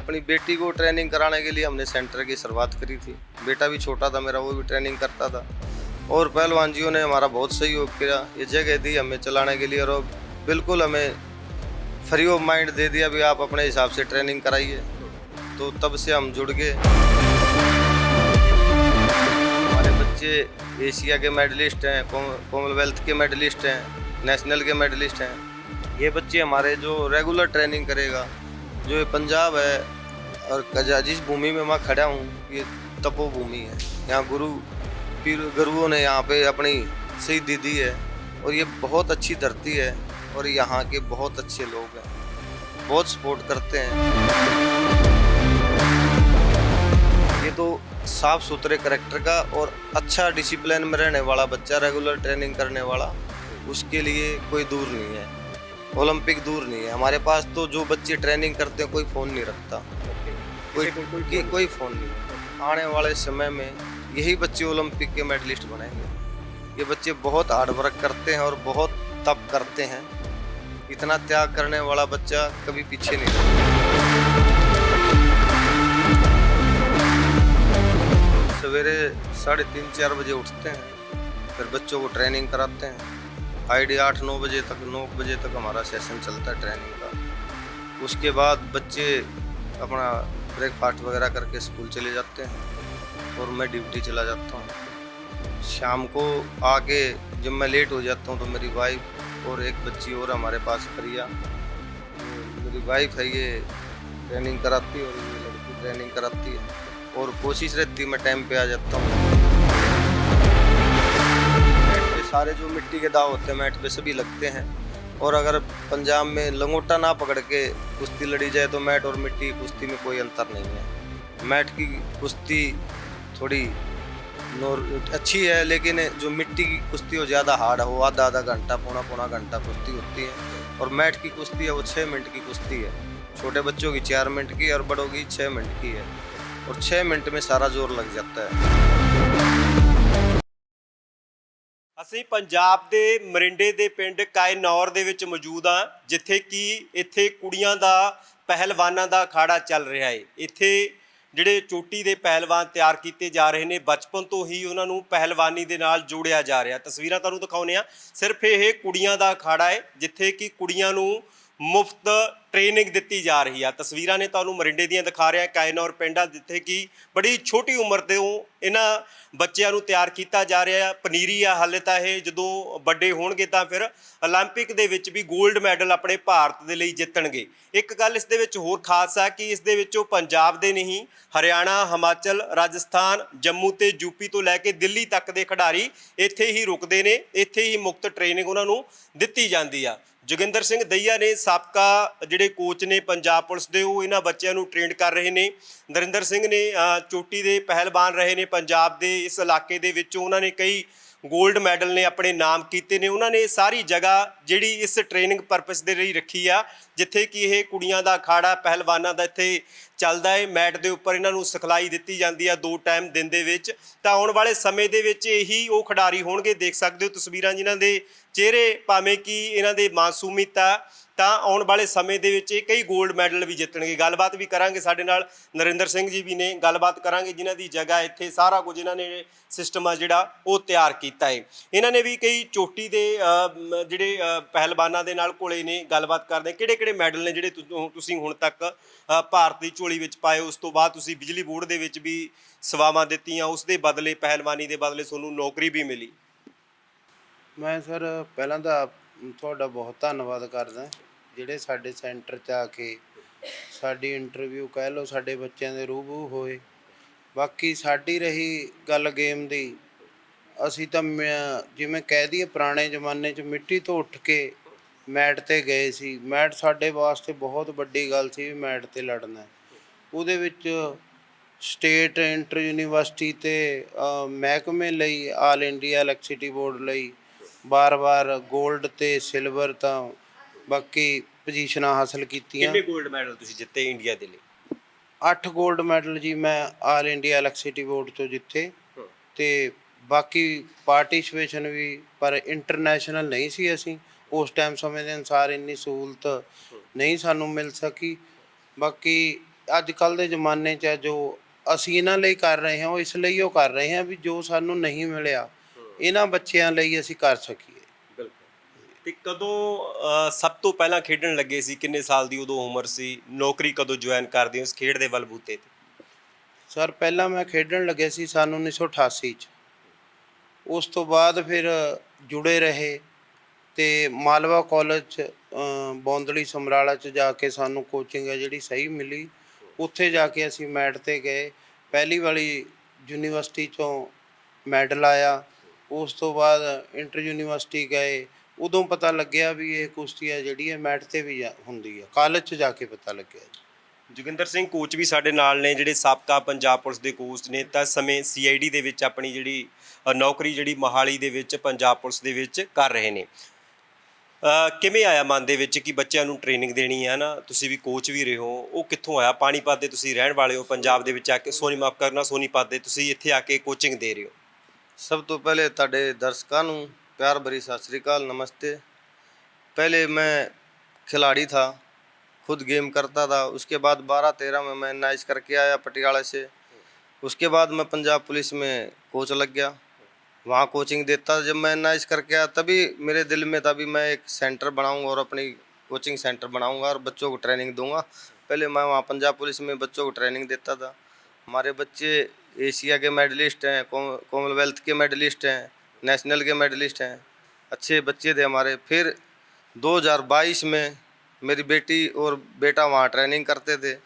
अपनी बेटी को ट्रेनिंग कराने के लिए हमने सेंटर की शुरुआत करी थी। बेटा भी छोटा था मेरा, वो भी ट्रेनिंग करता था। और पहलवान जियों ने हमारा बहुत सहयोग किया, ये जगह दी हमें चलाने के लिए और बिल्कुल हमें फ्री ऑफ़ माइंड दे दिया भी आप अपने हिसाब से ट्रेनिंग कराइए। तो तब से हम जुड़ गए। हमारे बच्चे एशिया के मेडलिस्ट हैं, कॉम- कॉमनवेल्थ के मेडलिस्ट हैं, नेशनल के मेडलिस्ट हैं। ये बच्चे हमारे जो रेगुलर ट्रेनिंग करेगा जो ये पंजाब है और कजा, जिस भूमि में मैं खड़ा हूँ, ये तपोभूमि है। यहाँ गुरु पीर गुरुओं ने यहाँ पे अपनी शहीदी दी है और ये बहुत अच्छी धरती है और यहाँ के बहुत अच्छे लोग हैं। बहुत सपोर्ट करते हैं। ये तो साफ़ सुथरे करेक्टर का और अच्छा डिसिप्लिन में रहने वाला बच्चा रेगुलर ट्रेनिंग करने वाला, उसके लिए कोई दूर नहीं है। ओलंपिक दूर नहीं है। हमारे पास तो जो बच्चे ट्रेनिंग करते हैं कोई फ़ोन नहीं रखता। कोई कोई, कोई फ़ोन नहीं आने वाले समय में यही बच्चे ओलंपिक के मेडलिस्ट बनेंगे ये बच्चे बहुत हार्ड वर्क करते हैं और बहुत तप करते हैं। इतना त्याग करने वाला बच्चा कभी पीछे नहीं रहता। सवेरे साढ़े तीन चार बजे उठते हैं फिर बच्चों को ट्रेनिंग कराते हैं। आईडी आठ, नौ बजे तक, नौ बजे तक हमारा सेशन चलता है ट्रेनिंग का। उसके बाद बच्चे अपना ब्रेकफास्ट वगैरह करके स्कूल चले जाते हैं और मैं ड्यूटी चला जाता हूँ। शाम को आके जब मैं लेट हो जाता हूँ तो मेरी वाइफ और एक बच्ची और हमारे पास प्रिया, मेरी वाइफ है ये ट्रेनिंग कराती है और ये लड़की ट्रेनिंग कराती है। और कोशिश रहती है मैं टाइम पे आ जाता हूँ। सारे जो मिट्टी के दाव होते हैं, मैट पे सभी लगते हैं। और अगर पंजाब में लंगोटा ना पकड़ के कुश्ती लड़ी जाए तो मैट और मिट्टी कुश्ती में कोई अंतर नहीं है। मैट की कुश्ती थोड़ी नोर, अच्छी है, लेकिन जो मिट्टी की कुश्ती हो ज़्यादा हार्ड है। वो आधा आधा घंटा, पौना पौना घंटा कुश्ती होती है। और मैट की कुश्ती है, वो छः मिनट की कुश्ती है। छोटे बच्चों की चार मिनट की और बड़ों की छः मिनट की है। और छः मिनट में सारा ज़ोर लग जाता है। ਅਸੀਂ ਪੰਜਾਬ ਦੇ ਮਰਿੰਡੇ ਦੇ ਪਿੰਡ ਕਾਇਨੌਰ ਦੇ ਵਿੱਚ ਮੌਜੂਦ ਹਾਂ, ਜਿੱਥੇ ਕਿ ਇੱਥੇ ਕੁੜੀਆਂ ਦਾ ਪਹਿਲਵਾਨਾਂ ਦਾ ਅਖਾੜਾ ਚੱਲ ਰਿਹਾ ਹੈ। ਇੱਥੇ ਜਿਹੜੇ ਚੋਟੀ ਦੇ ਪਹਿਲਵਾਨ ਤਿਆਰ ਕੀਤੇ ਜਾ ਰਹੇ ਨੇ, ਬਚਪਨ ਤੋਂ ਹੀ ਉਹਨਾਂ ਨੂੰ ਪਹਿਲਵਾਨੀ ਦੇ ਨਾਲ ਜੋੜਿਆ ਜਾ ਰਿਹਾ। ਤਸਵੀਰਾਂ ਤੁਹਾਨੂੰ ਦਿਖਾਉਨੇ ਆ ਸਿਰਫ ਇਹ ਕੁੜੀਆਂ ਦਾ ਅਖਾੜਾ ਹੈ, ਜਿੱਥੇ ਕਿ ਕੁੜੀਆਂ ਨੂੰ ਮੁਫਤ ਟ੍ਰੇਨਿੰਗ ਦਿੱਤੀ ਜਾ ਰਹੀ ਆ। ਤਸਵੀਰਾਂ ਨੇ ਤੁਹਾਨੂੰ ਮਰਿੰਡੇ ਦੀਆਂ ਦਿਖਾ ਰਿਹਾ। ਕਾਇਨੌਰ ਪਿੰਡਾਂ ਜਿੱਥੇ ਕਿ ਬੜੀ ਛੋਟੀ ਉਮਰ ਦੇ ਉਹ ਇਹਨਾਂ ਬੱਚਿਆਂ ਨੂੰ ਤਿਆਰ ਕੀਤਾ ਜਾ ਰਿਹਾ ਪਨੀਰੀ ਆ, ਹਾਲੇ ਤਾਂ ਇਹ ਜਦੋਂ ਵੱਡੇ ਹੋਣਗੇ ਤਾਂ ਫਿਰ 올림픽 ਦੇ ਵਿੱਚ ਵੀ 골ਡ ਮੈਡਲ ਆਪਣੇ ਭਾਰਤ ਦੇ ਲਈ ਜਿੱਤਣਗੇ। ਇੱਕ ਗੱਲ ਇਸ ਦੇ ਵਿੱਚ ਹੋਰ ਖਾਸ ਆ ਕਿ ਇਸ ਦੇ ਵਿੱਚ ਉਹ ਪੰਜਾਬ ਦੇ ਨਹੀਂ, ਹਰਿਆਣਾ, ਹਿਮਾਚਲ, ਰਾਜਸਥਾਨ, ਜੰਮੂ ਤੇ ਯੂਪੀ ਤੋਂ ਲੈ ਕੇ ਦਿੱਲੀ ਤੱਕ ਦੇ ਖਿਡਾਰੀ ਇੱਥੇ ਹੀ ਰੁਕਦੇ ਨੇ। ਇੱਥੇ ਹੀ ਮੁਕਤ ਟ੍ਰੇਨਿੰਗ ਉਹਨਾਂ ਨੂੰ ਦਿੱਤੀ ਜਾਂਦੀ ਆ। ਜੋਗਿੰਦਰ ਸਿੰਘ ਦਈਆ ਨੇ ਸਾਬਕਾ ਜਿਹੜੇ ਕੋਚ ਨੇ ਪੰਜਾਬ ਪੁਲਿਸ ਦੇ, ਉਹ ਇਹਨਾਂ ਬੱਚਿਆਂ ਨੂੰ ਟ੍ਰੇਨਡ ਕਰ ਰਹੇ ਨੇ। ਨਰਿੰਦਰ ਸਿੰਘ ਨੇ ਚੋਟੀ ਦੇ ਪਹਿਲਵਾਨ ਰਹੇ ਨੇ ਪੰਜਾਬ ਦੇ, ਇਸ ਇਲਾਕੇ ਦੇ ਵਿੱਚ। ਉਹਨਾਂ ਨੇ ਕਈ 골ਡ ਮੈਡਲ ਨੇ ਆਪਣੇ ਨਾਮ ਕੀਤੇ ਨੇ। ਉਹਨਾਂ ਨੇ ਸਾਰੀ ਜਗ੍ਹਾ ਜਿਹੜੀ ਇਸ ਟ੍ਰੇਨਿੰਗ ਪਰਪਸ ਦੇ ਲਈ ਰੱਖੀ ਆ, ਜਿੱਥੇ ਕਿ ਇਹ ਕੁੜੀਆਂ ਦਾ ਅਖਾੜਾ, ਪਹਿਲਵਾਨਾਂ ਦਾ ਇੱਥੇ ਚੱਲਦਾ ਹੈ ਮੈਟ ਦੇ ਉੱਪਰ ਇਹਨਾਂ ਨੂੰ ਸਿਖਲਾਈ ਦਿੱਤੀ ਜਾਂਦੀ ਆ ਦੋ ਟਾਈਮ ਦਿਨ ਦੇ ਵਿੱਚ। ਤਾਂ ਆਉਣ ਵਾਲੇ ਸਮੇਂ ਦੇ ਵਿੱਚ ਇਹੀ ਉਹ ਖਿਡਾਰੀ ਹੋਣਗੇ, ਦੇਖ ਸਕਦੇ ਹੋ ਤਸਵੀਰਾਂ ਜਿਨ੍ਹਾਂ ਦੇ ਚਿਹਰੇ, ਭਾਵੇਂ ਕਿ ਇਹਨਾਂ ਦੇ ਮਾਸੂਮੀਤ ਤਾਂ ਆਉਣ ਵਾਲੇ ਸਮੇਂ ਦੇ ਵਿੱਚ ਇਹ ਕਈ 골ਡ ਮੈਡਲ ਵੀ ਜਿੱਤਣਗੇ। ਗੱਲਬਾਤ ਵੀ ਕਰਾਂਗੇ ਸਾਡੇ ਨਾਲ। ਨਰਿੰਦਰ ਸਿੰਘ ਜੀ ਵੀ ਨੇ ਗੱਲਬਾਤ ਕਰਾਂਗੇ, ਜਿਨ੍ਹਾਂ ਦੀ ਜਗ੍ਹਾ ਇੱਥੇ ਸਾਰਾ ਕੁਝ ਇਹਨਾਂ ਨੇ ਸਿਸਟਮ ਆ ਜਿਹੜਾ ਉਹ ਤਿਆਰ ਕੀਤਾ ਹੈ। ਇਹਨਾਂ ਨੇ ਵੀ ਕਈ ਚੋਟੀ ਦੇ ਜਿਹੜੇ ਪਹਿਲਵਾਨਾਂ ਦੇ ਨਾਲ ਕੋਲੇ ਨੇ ਗੱਲਬਾਤ ਕਰਦੇ। ਕਿਹੜੇ ਕਿਹੜੇ ਮੈਡਲ ਨੇ ਜਿਹੜੇ ਤੁਸੀਂ ਹੁਣ ਤੱਕ ਭਾਰਤ ਦੀ ਝੋਲੀ ਵਿੱਚ ਪਾਏ। ਉਸ ਤੋਂ ਬਾਅਦ ਤੁਸੀਂ ਬਿਜਲੀ ਬੋਰਡ ਦੇ ਵਿੱਚ ਵੀ ਸੇਵਾਵਾਂ ਦਿੱਤੀਆਂ। ਉਸ ਦੇ ਬਦਲੇ, ਪਹਿਲਵਾਨੀ ਦੇ ਬਦਲੇ ਤੁਹਾਨੂੰ ਨੌਕਰੀ ਵੀ ਮਿਲੀ। ਮੈਂ ਸਰ, ਪਹਿਲਾਂ ਤਾਂ ਤੁਹਾਡਾ ਬਹੁਤ ਧੰਨਵਾਦ ਕਰਦਾ। ਜਿਹੜੇ ਸਾਡੇ ਸੈਂਟਰ 'ਚ ਆ ਕੇ ਸਾਡੀ ਇੰਟਰਵਿਊ ਕਹਿ ਲਓ ਸਾਡੇ ਬੱਚਿਆਂ ਦੇ ਰੂਬਰੂ ਹੋਏ। ਬਾਕੀ ਸਾਡੀ ਰਹੀ ਗੱਲ ਗੇਮ ਦੀ, ਅਸੀਂ ਤਾਂ ਮ- ਜਿਵੇਂ ਕਹਿ ਦਈਏ ਪੁਰਾਣੇ ਜ਼ਮਾਨੇ 'ਚ ਮਿੱਟੀ ਤੋਂ ਉੱਠ ਕੇ ਮੈਟ ਤੇ ਗਏ ਸੀ। ਮੈਟ ਸਾਡੇ ਵਾਸਤੇ ਬਹੁਤ ਵੱਡੀ ਗੱਲ ਸੀ ਵੀ ਮੈਟ ਤੇ ਲੜਨਾ। ਉਹਦੇ ਵਿੱਚ ਸਟੇਟ ਇੰਟਰ ਯੂਨੀਵਰਸਿਟੀ ਤੇ ਮਹਿਕਮੇ ਲਈ ਆਲ ਇੰਡੀਆ ਇਲੈਕਟ੍ਰਿਸਿਟੀ ਬੋਰਡ ਲਈ, ਬਾਰ-ਬਾਰ 골ਡ ਤੇ ਸਿਲਵਰ ਤਾਂ ਬਾਕੀ ਪੋਜੀਸ਼ਨਾਂ ਹਾਸਲ ਕੀਤੀਆਂ। ਕਿੰਨੇ 골ਡ ਮੈਡਲ ਤੁਸੀਂ ਜਿੱਤੇ ਇੰਡੀਆ ਦੇ ਲਈ? 8 골ਡ ਮੈਡਲ ਜੀ ਮੈਂ ਆਲ ਇੰਡੀਆ ਇਲੈਕਟ੍ਰਿਸਿਟੀ ਬੋਰਡ ਤੋਂ ਜਿੱਤੇ। ਤੇ ਬਾਕੀ ਪਾਰਟਿਸਿਪੇਸ਼ਨ ਵੀ ਪਰ ਇੰਟਰਨੈਸ਼ਨਲ ਨਹੀਂ ਸੀ ਅਸੀਂ। ਉਸ ਟਾਈਮ ਸਮੇਂ ਦੇ ਅਨਸਾਰ ਇੰਨੀ ਸਹੂਲਤ ਨਹੀਂ ਸਾਨੂੰ ਮਿਲ ਸਕੀ। ਬਾਕੀ ਅੱਜ ਕੱਲ ਦੇ ਜ਼ਮਾਨੇ 'ਚ ਜੋ ਅਸੀਂ ਇਹਨਾਂ ਲਈ ਕਰ ਰਹੇ ਹਾਂ ਉਹ ਇਸ ਲਈ ਉਹ ਕਰ ਰਹੇ ਹਾਂ ਵੀ ਜੋ ਸਾਨੂੰ ਨਹੀਂ ਮਿਲਿਆ ਇਹਨਾਂ ਬੱਚਿਆਂ ਲਈ ਅਸੀਂ ਕਰ ਸਕੀਏ। ਤੇ ਕਦੋਂ ਸਭ ਤੋਂ ਪਹਿਲਾਂ ਖੇਡਣ ਲੱਗੇ ਸੀ? ਕਿੰਨੇ ਸਾਲ ਦੀ ਉਦੋਂ ਉਮਰ ਸੀ? ਨੌਕਰੀ ਕਦੋਂ ਜੁਆਇਨ ਕਰਦੇ ਹੋ ਖੇਡ ਦੇ ਬਲਬੂਤੇ ਤੇ? ਸਰ ਪਹਿਲਾਂ ਮੈਂ ਖੇਡਣ ਲੱਗੇ ਸੀ ਸਨ 1988 ਚ। ਉਸ ਤੋਂ ਬਾਅਦ ਫਿਰ ਜੁੜੇ ਰਹੇ ਤੇ ਮਾਲਵਾ ਕਾਲਜ ਚ ਅ, ਬੌਂਦਲੀ ਸਮਰਾਲਾ ਚ ਜਾ ਕੇ ਸਾਨੂੰ ਕੋਚਿੰਗ ਹੈ ਜਿਹੜੀ ਸਹੀ ਮਿਲੀ। ਉੱਥੇ ਜਾ ਕੇ ਅਸੀਂ ਮੈਟ ਤੇ ਗਏ। ਪਹਿਲੀ ਵਾਲੀ ਯੂਨੀਵਰਸਿਟੀ ਚੋਂ ਮੈਡਲ ਆਇਆ। ਉਸ ਤੋਂ ਬਾਅਦ ਇੰਟਰ ਯੂਨੀਵਰਸਿਟੀ ਗਏ। ਉਦੋਂ ਪਤਾ ਲੱਗਿਆ ਵੀ ਇਹ ਕੁਸ਼ਤੀ ਹੈ ਜਿਹੜੀ ਹੈ ਮੈਟ ਤੇ ਵੀ ਜਾ- ਹੁੰਦੀ ਹੈ ਕਾਲਜ ਚ ਜਾ ਕੇ ਪਤਾ ਲੱਗਿਆ ਜੋਗਿੰਦਰ ਸਿੰਘ ਕੋਚ ਵੀ ਸਾਡੇ ਨਾਲ ਨੇ ਜਿਹੜੇ ਸਾਬਕਾ ਪੰਜਾਬ ਪੁਲਿਸ ਦੇ ਕੋਚ ਨੇ। ਤਾਂ ਇਸ ਸਮੇਂ ਸੀਆਈਡੀ ਦੇ ਵਿੱਚ ਆਪਣੀ ਜਿਹੜੀ ਅ, ਨੌਕਰੀ ਜਿਹੜੀ ਮੋਹਾਲੀ ਦੇ ਵਿੱਚ ਪੰਜਾਬ ਪੁਲਿਸ ਦੇ ਵਿੱਚ ਕਰ ਰਹੇ ਨੇ। ਅ, ਕਿਵੇਂ ਆਇਆ ਮਨ ਦੇ ਵਿੱਚ ਕਿ ਬੱਚਿਆਂ ਨੂੰ ਟ੍ਰੇਨਿੰਗ ਦੇਣੀ ਹੈ ਨਾ ਤੁਸੀਂ ਵੀ ਕੋਚ ਵੀ ਰਹੇ ਹੋ। ਉਹ ਕਿੱਥੋਂ ਆਇਆ? ਪਾਣੀਪਤ ਦੇ ਤੁਸੀਂ ਰਹਿਣ ਵਾਲੇ ਹੋ। ਪੰਜਾਬ ਦੇ ਵਿੱਚ ਆ ਕੇ ਸੋਨੀ ਮਾਫ ਕਰਨਾ ਸੋਨੀਪਤ ਦੇ ਤੁਸੀਂ ਇੱਥੇ ਆ ਕੇ ਕੋਚਿੰਗ ਦੇ ਰਹੇ ਹੋ। ਸਭ ਤੋਂ ਪਹਿਲੇ ਤੁਹਾਡੇ ਦਰਸ਼ਕਾਂ ਨੂੰ प्यार भरी सत श्रीकाल नमस्ते। पहले मैं खिलाड़ी था, खुद गेम करता था, उसके बाद बारह तेरह में मैं नाइस करके आया पटियाला से। उसके बाद मैं पंजाब पुलिस में कोच लग गया। वहाँ कोचिंग देता था जब मैं नाइस करके आया, तभी मेरे दिल में, तभी मैं एक सेंटर बनाऊँगा और अपनी कोचिंग सेंटर बनाऊँगा और बच्चों को ट्रेनिंग दूँगा। पहले मैं वहाँ पंजाब पुलिस में बच्चों को ट्रेनिंग देता था। हमारे बच्चे एशिया के मेडलिस्ट हैं कॉमनवेल्थ के मेडलिस्ट हैं। नेशनल के मेडलिस्ट हैं। अच्छे बच्चे थे हमारे। फिर 2022 में मेरी बेटी और बेटा वहाँ ट्रेनिंग करते थे।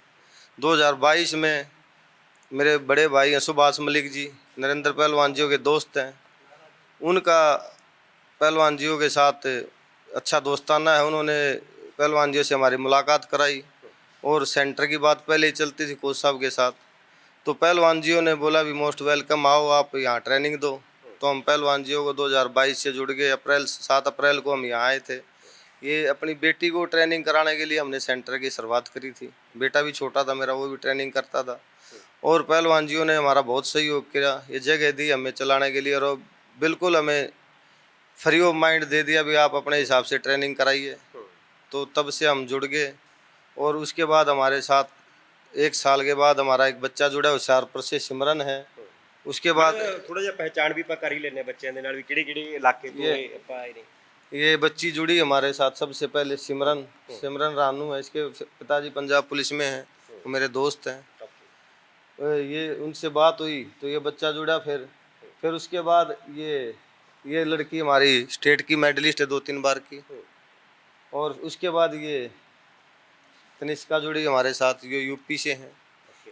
2022 में मेरे बड़े भाई हैं सुभाष मलिक जी, नरेंद्र पहलवान जियों के दोस्त हैं। उनका पहलवान जियों के साथ अच्छा दोस्ताना है। उन्होंने पहलवान जियों से हमारी मुलाकात कराई और सेंटर की बात पहले ही चलती थी कोच साहब के साथ। तो पहलवान जियो ने बोला भी, मोस्ट वेलकम, आओ आप यहाँ ट्रेनिंग दो। तो हम पहलवान जियो को 2022 से जुड़ गए। अप्रैल, सात अप्रैल को हम यहाँ आए थे। ये अपनी बेटी को ट्रेनिंग कराने के लिए हमने सेंटर की शुरुआत करी थी। बेटा भी छोटा था मेरा, वो भी ट्रेनिंग करता था। और पहलवान जियो ने हमारा बहुत सहयोग किया। ये जगह दी हमें चलाने के लिए और बिल्कुल हमें फ्री ऑफ़ माइंड दे दिया भी आप अपने हिसाब से ट्रेनिंग कराइए। तो तब से हम जुड़ गए और उसके बाद हमारे साथ एक साल के बाद हमारा एक बच्चा जुड़ा हुशियारपुर से सिमरन है। उसके बाद ਥੋੜਾ ਜਿਹਾ ਪਹਿਚਾਣ ਵੀ ਆਪਾਂ ਕਰ ਹੀ ਲੈਨੇ ਬੱਚਿਆਂ ਦੇ ਨਾਲ ਵੀ ਕਿਹੜੇ ਕਿਹੜੇ ਇਲਾਕੇ ਤੋਂ ये- ਇਹ ਆਪਾਂ ਆਏ ਨੇ ये बच्ची जुड़ी हमारे साथ सबसे पहले सिमरन सिमरन रानू है इसके पिताजी पंजाब पुलिस में हैं वो मेरे दोस्त हैं अ, ये उनसे बात हुई तो ये बच्चा जुड़ा फिर फिर उसके बाद ये ये लड़की हमारी स्टेट की मेडलिस्ट है दो तीन बार की और उसके बाद ये तनिष्का जुड़ी हमारे साथ ये यूपी से हैं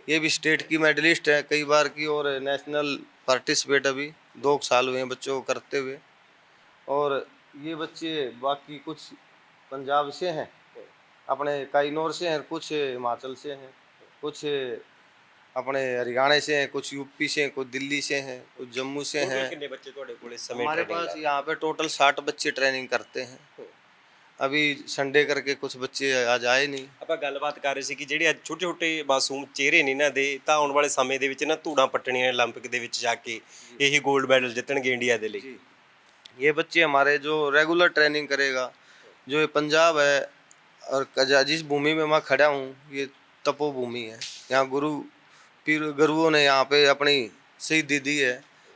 ये भी स्टेट की मेडलिस्ट है कई बार की और नेशनल पार्टिसिपेट अभी दो साल हुए हैं बच्चों को करते हुए। और ये बच्चे बाकी कुछ पंजाब से हैं अपने काइनोर से हैं कुछ हिमाचल से हैं कुछ अपने हरियाणा से हैं कुछ यूपी से हैं कुछ दिल्ली से हैं कुछ जम्मू से हैं। हमारे पास यहाँ पे टोटल साठ बच्चे ट्रेनिंग करते हैं। अभी संडे करके कुछ बच्चे आज आए नहीं ਆਪਾਂ ਗੱਲਬਾਤ ਕਰ ਰਹੇ ਸੀ ਕਿ ਜਿਹੜੇ ਅੱਜ ਛੋਟੇ ਛੋਟੇ ਮਾਸੂਮ ਚਿਹਰੇ ਨੇ ਇਹਨਾਂ ਦੇ ਤਾਂ ਆਉਣ ਵਾਲੇ ਸਮੇਂ ਦੇ ਵਿੱਚ ਨਾ ਧੂੜਾਂ ਪੱਟਣੀਆਂ ਨੇ 올림픽 ਦੇ ਵਿੱਚ ਜਾ ਕੇ ਇਹੀ 골ਡ ਮੈਡਲ ਜਿੱਤਣਗੇ ਇੰਡੀਆ ਦੇ ਲਈ ये बच्चे हमारे जो रेगुलर ट्रेनिंग करेगा जो ये पंजाब है और कजा जिस भूमि में मैं खड़ा हूँ ये तपोभूमि है यहाँ गुरु पीर गुरुओं ने यहाँ पे अपनी शहीदी दी है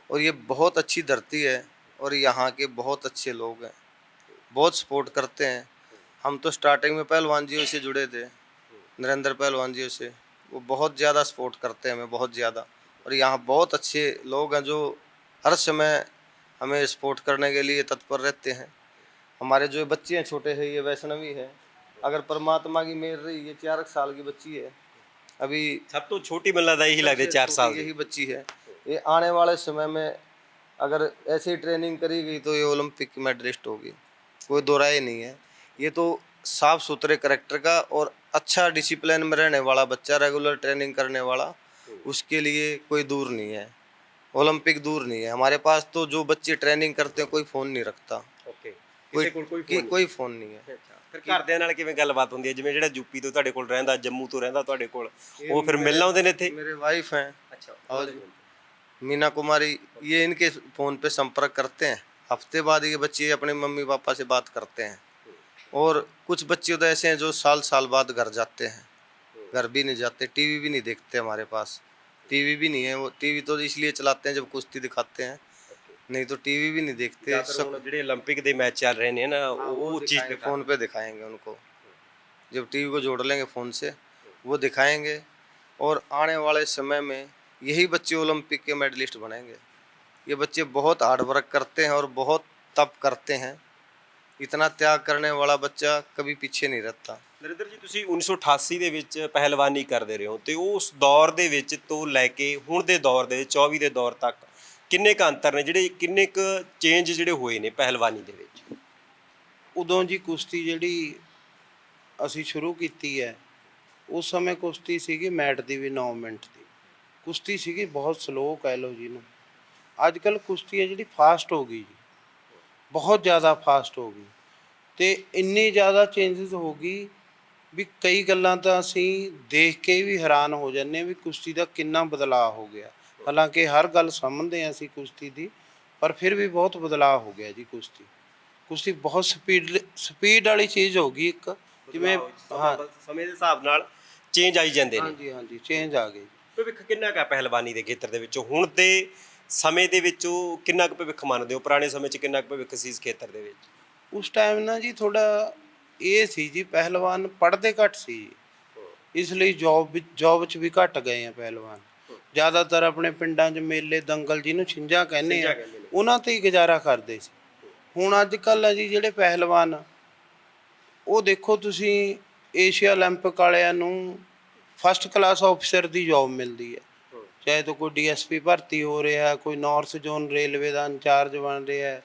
और ये बहुत अच्छी धरती है और यहाँ के बहुत अच्छे लोग हैं बहुत सपोर्ट करते हैं। हम तो स्टार्टिंग में पहलवान जी से जुड़े थे नरेंद्र पहलवान जी से। वो बहुत ज़्यादा सपोर्ट करते हैं हमें बहुत ज़्यादा। और यहाँ बहुत अच्छे लोग हैं जो हर समय हमें सपोर्ट करने के लिए तत्पर रहते हैं। हमारे जो बच्चे हैं छोटे हैं ये वैष्णवी है। अगर परमात्मा की मेर रही ये चार साल की बच्ची है। अभी सब तो छोटी बल्लादाई ही लग रही चार साल यही बच्ची है। ये आने वाले समय में अगर ऐसी ट्रेनिंग करी गई तो ये ओलंपिक की मेडलिस्ट होगी। कोई दो राय नहीं है ये तो साफ सुथरे करेक्टर का और अच्छा डिसिप्लिन में रहने वाला बच्चा रेगुलर ट्रेनिंग करने वाला उसके लिए कोई दूर नहीं है ओलंपिक दूर नहीं है हमारे पास तो जो बच्चे ट्रेनिंग करते हैं कोई फ़ोन नहीं रखता ਓਕੇ कोई ਕਿਸੇ ਕੋਲ ਕੋਈ कि- phone कोई फ़ोन नहीं है ਨਹੀਂ। ਫਿਰ ਘਰਦਿਆਂ ਨਾਲ ਕਿਵੇਂ ਗੱਲਬਾਤ ਹੁੰਦੀ ਹੈ ਜਿਵੇਂ ਜਿਹੜਾ ਯੂਪੀ ਤੋਂ ਤੁਹਾਡੇ ਕੋਲ ਰਹਿੰਦਾ ਜੰਮੂ ਤੋਂ ਰਹਿੰਦਾ ਤੁਹਾਡੇ ਕੋਲ ਉਹ ਫਿਰ ਮਿਲਣ ਆਉਂਦੇ ਨੇ ਇੱਥੇ मेरे वाइफ हैं ਅੱਛਾ और मीना कुमारी ये इनके फ़ोन पे संपर्क करते हैं हफ्ते बाद ये बच्चे अपने मम्मी पापा से बात करते हैं और कुछ बच्चे तो ऐसे हैं जो साल साल बाद घर जाते हैं घर भी नहीं जाते टीवी भी नहीं देखते हमारे पास टीवी भी नहीं है वो टीवी तो इसलिए चलाते हैं जब कुश्ती दिखाते हैं नहीं तो टीवी भी नहीं देखते ਜਾਂ ਫਿਰ ਹੁਣ ਜਿਹੜੇ 올림픽 ਦੇ ਮੈਚ ਚੱਲ ਰਹੇ ਨੇ ਨਾ ਉਹ ਉਹ ਚੀਜ਼ दिखाएंगे, ਦਿਖਾ फोन पे दिखाएंगे उनको जब टीवी को जोड़ लेंगे फ़ोन से वो दिखाएंगे और आने वाले समय में यही बच्चे ओलंपिक के मेडलिस्ट बनेंगे ये बच्चे बहुत हार्ड वर्क करते हैं और बहुत तप करते हैं इतना त्याग करने वाला बच्चा कभी पीछे नहीं रहता ਨਰਿੰਦਰ ਜੀ ਤੁਸੀਂ 1988 ਦੇ ਵਿੱਚ ਪਹਿਲਵਾਨੀ ਕਰਦੇ ਰਹੇ ਹੋ ਤੇ ਉਸ ਦੌਰ ਦੇ ਵਿੱਚ ਤੋਂ ਲੈ ਕੇ ਹੁਣ ਦੇ ਦੌਰ ਦੇ 24 ਦੇ ਦੌਰ ਤੱਕ ਕਿੰਨੇ ਕ ਅੰਤਰ ਨੇ ਜਿਹੜੇ ਕਿੰਨੇ ਕ ਚੇਂਜ ਜਿਹੜੇ ਹੋਏ ਨੇ ਪਹਿਲਵਾਨੀ ਦੇ ਵਿੱਚ ਉਦੋਂ ਜੀ ਕੁਸ਼ਤੀ ਜਿਹੜੀ ਅਸੀਂ ਸ਼ੁਰੂ ਕੀਤੀ ਹੈ ਉਸ ਸਮੇਂ ਕੁਸ਼ਤੀ ਸੀਗੀ ਮੈਟ ਦੀ ਵੀ 9 ਮਿੰਟ ਦੀ ਕੁਸ਼ਤੀ ਸੀਗੀ ਬਹੁਤ ਸਲੋ ਕਹਿ ਲਓ ਜੀ ਨੂੰ ਅੱਜ ਕੱਲ ਕੁਸ਼ਤੀ ਹੈ ਜਿਹੜੀ ਫਾਸਟ ਹੋ ਗਈ ਜੀ। ਬਹੁਤ ਜ਼ਿਆਦਾ ਫਾਸਟ ਹੋ ਗਈ। ਤੇ ਇੰਨੀ ਜ਼ਿਆਦਾ ਚੇਂਜਸ ਹੋ ਗਈ ਵੀ ਕਈ ਗੱਲਾਂ ਤਾਂ ਅਸੀਂ ਦੇਖ ਕੇ ਵੀ ਹੈਰਾਨ ਹੋ ਜਾਂਦੇ ਵੀ ਕੁਸ਼ਤੀ ਦਾ ਕਿੰਨਾ ਬਦਲਾਅ ਹੋ ਗਿਆ। ਹਾਲਾਂਕਿ ਹਰ ਗੱਲ ਸਮਝਦੇ ਹਾਂ ਅਸੀਂ ਕੁਸ਼ਤੀ ਦੀ ਪਰ ਫਿਰ ਵੀ ਬਹੁਤ ਬਦਲਾਅ ਹੋ ਗਿਆ ਜੀ ਕੁਸ਼ਤੀ। ਕੁਸ਼ਤੀ ਬਹੁਤ ਸਪੀਡ ਸਪੀਡ ਵਾਲੀ ਚੀਜ਼ ਹੋ ਗਈ ਇੱਕ ਜਿਵੇਂ ਹਾਂ ਸਮੇਂ ਦੇ ਹਿਸਾਬ ਨਾਲ ਚੇਂਜ ਆਈ ਜਾਂਦੇ ਨੇ। ਹਾਂਜੀ ਹਾਂਜੀ ਚੇਂਜ ਆ ਗਈ। ਭਵਿੱਖ ਕਿੰਨਾ ਕਾ ਪਹਿਲਵਾਨੀ ਦੇ ਖੇਤਰ ਦੇ ਵਿੱਚ? ਹੁਣ ਦੇ ਸਮੇਂ ਦੇ ਵਿੱਚ ਉਹ ਕਿੰਨਾ ਕੁ ਭਵਿੱਖ ਮੰਨਦੇ ਹੋ ਪੁਰਾਣੇ ਸਮੇਂ 'ਚ ਕਿੰਨਾ ਕੁ ਭਵਿੱਖ ਸੀ ਇਸ ਖੇਤਰ ਦੇ ਵਿੱਚ ਉਸ ਟਾਈਮ ਨਾ ਜੀ ਥੋੜਾ ਇਹ ਸੀ ਜੀ ਪਹਿਲਵਾਨ ਪੜ੍ਹਦੇ ਘੱਟ ਸੀ ਜੀ। ਇਸ ਲਈ ਜੌਬ ਵਿੱਚ ਜੌਬ 'ਚ ਵੀ ਘੱਟ ਗਏ ਆ ਪਹਿਲਵਾਨ ਜ਼ਿਆਦਾਤਰ ਆਪਣੇ ਪਿੰਡਾਂ 'ਚ ਮੇਲੇ ਦੰਗਲ ਜਿਹਨੂੰ ਛਿੰਝਾਂ ਕਹਿੰਦੇ ਛਿੰਝਾਂ ਆ ਕਹਿੰਦੇ ਨੇ। ਉਹਨਾਂ ਤੇ ਹੀ ਗੁਜ਼ਾਰਾ ਕਰਦੇ ਸੀ ਹੁਣ ਅੱਜ ਕੱਲ੍ਹ ਆ ਜੀ ਜਿਹੜੇ ਪਹਿਲਵਾਨ ਉਹ ਦੇਖੋ ਤੁਸੀਂ ਏਸ਼ੀਆ 올림픽 ਵਾਲਿਆਂ ਨੂੰ ਫਸਟ ਕਲਾਸ ਆਫੀਸਰ ਦੀ ਜੌਬ ਮਿਲਦੀ ਹੈ ਚਾਹੇ ਤਾਂ ਕੋਈ ਡੀਐਸਪੀ ਭਰਤੀ ਹੋ ਰਿਹਾ ਕੋਈ ਨਾਰਥ ਜ਼ੋਨ ਰੇਲਵੇ ਦਾ ਇੰਚਾਰਜ ਬਣ ਰਿਹਾ ਹੈ।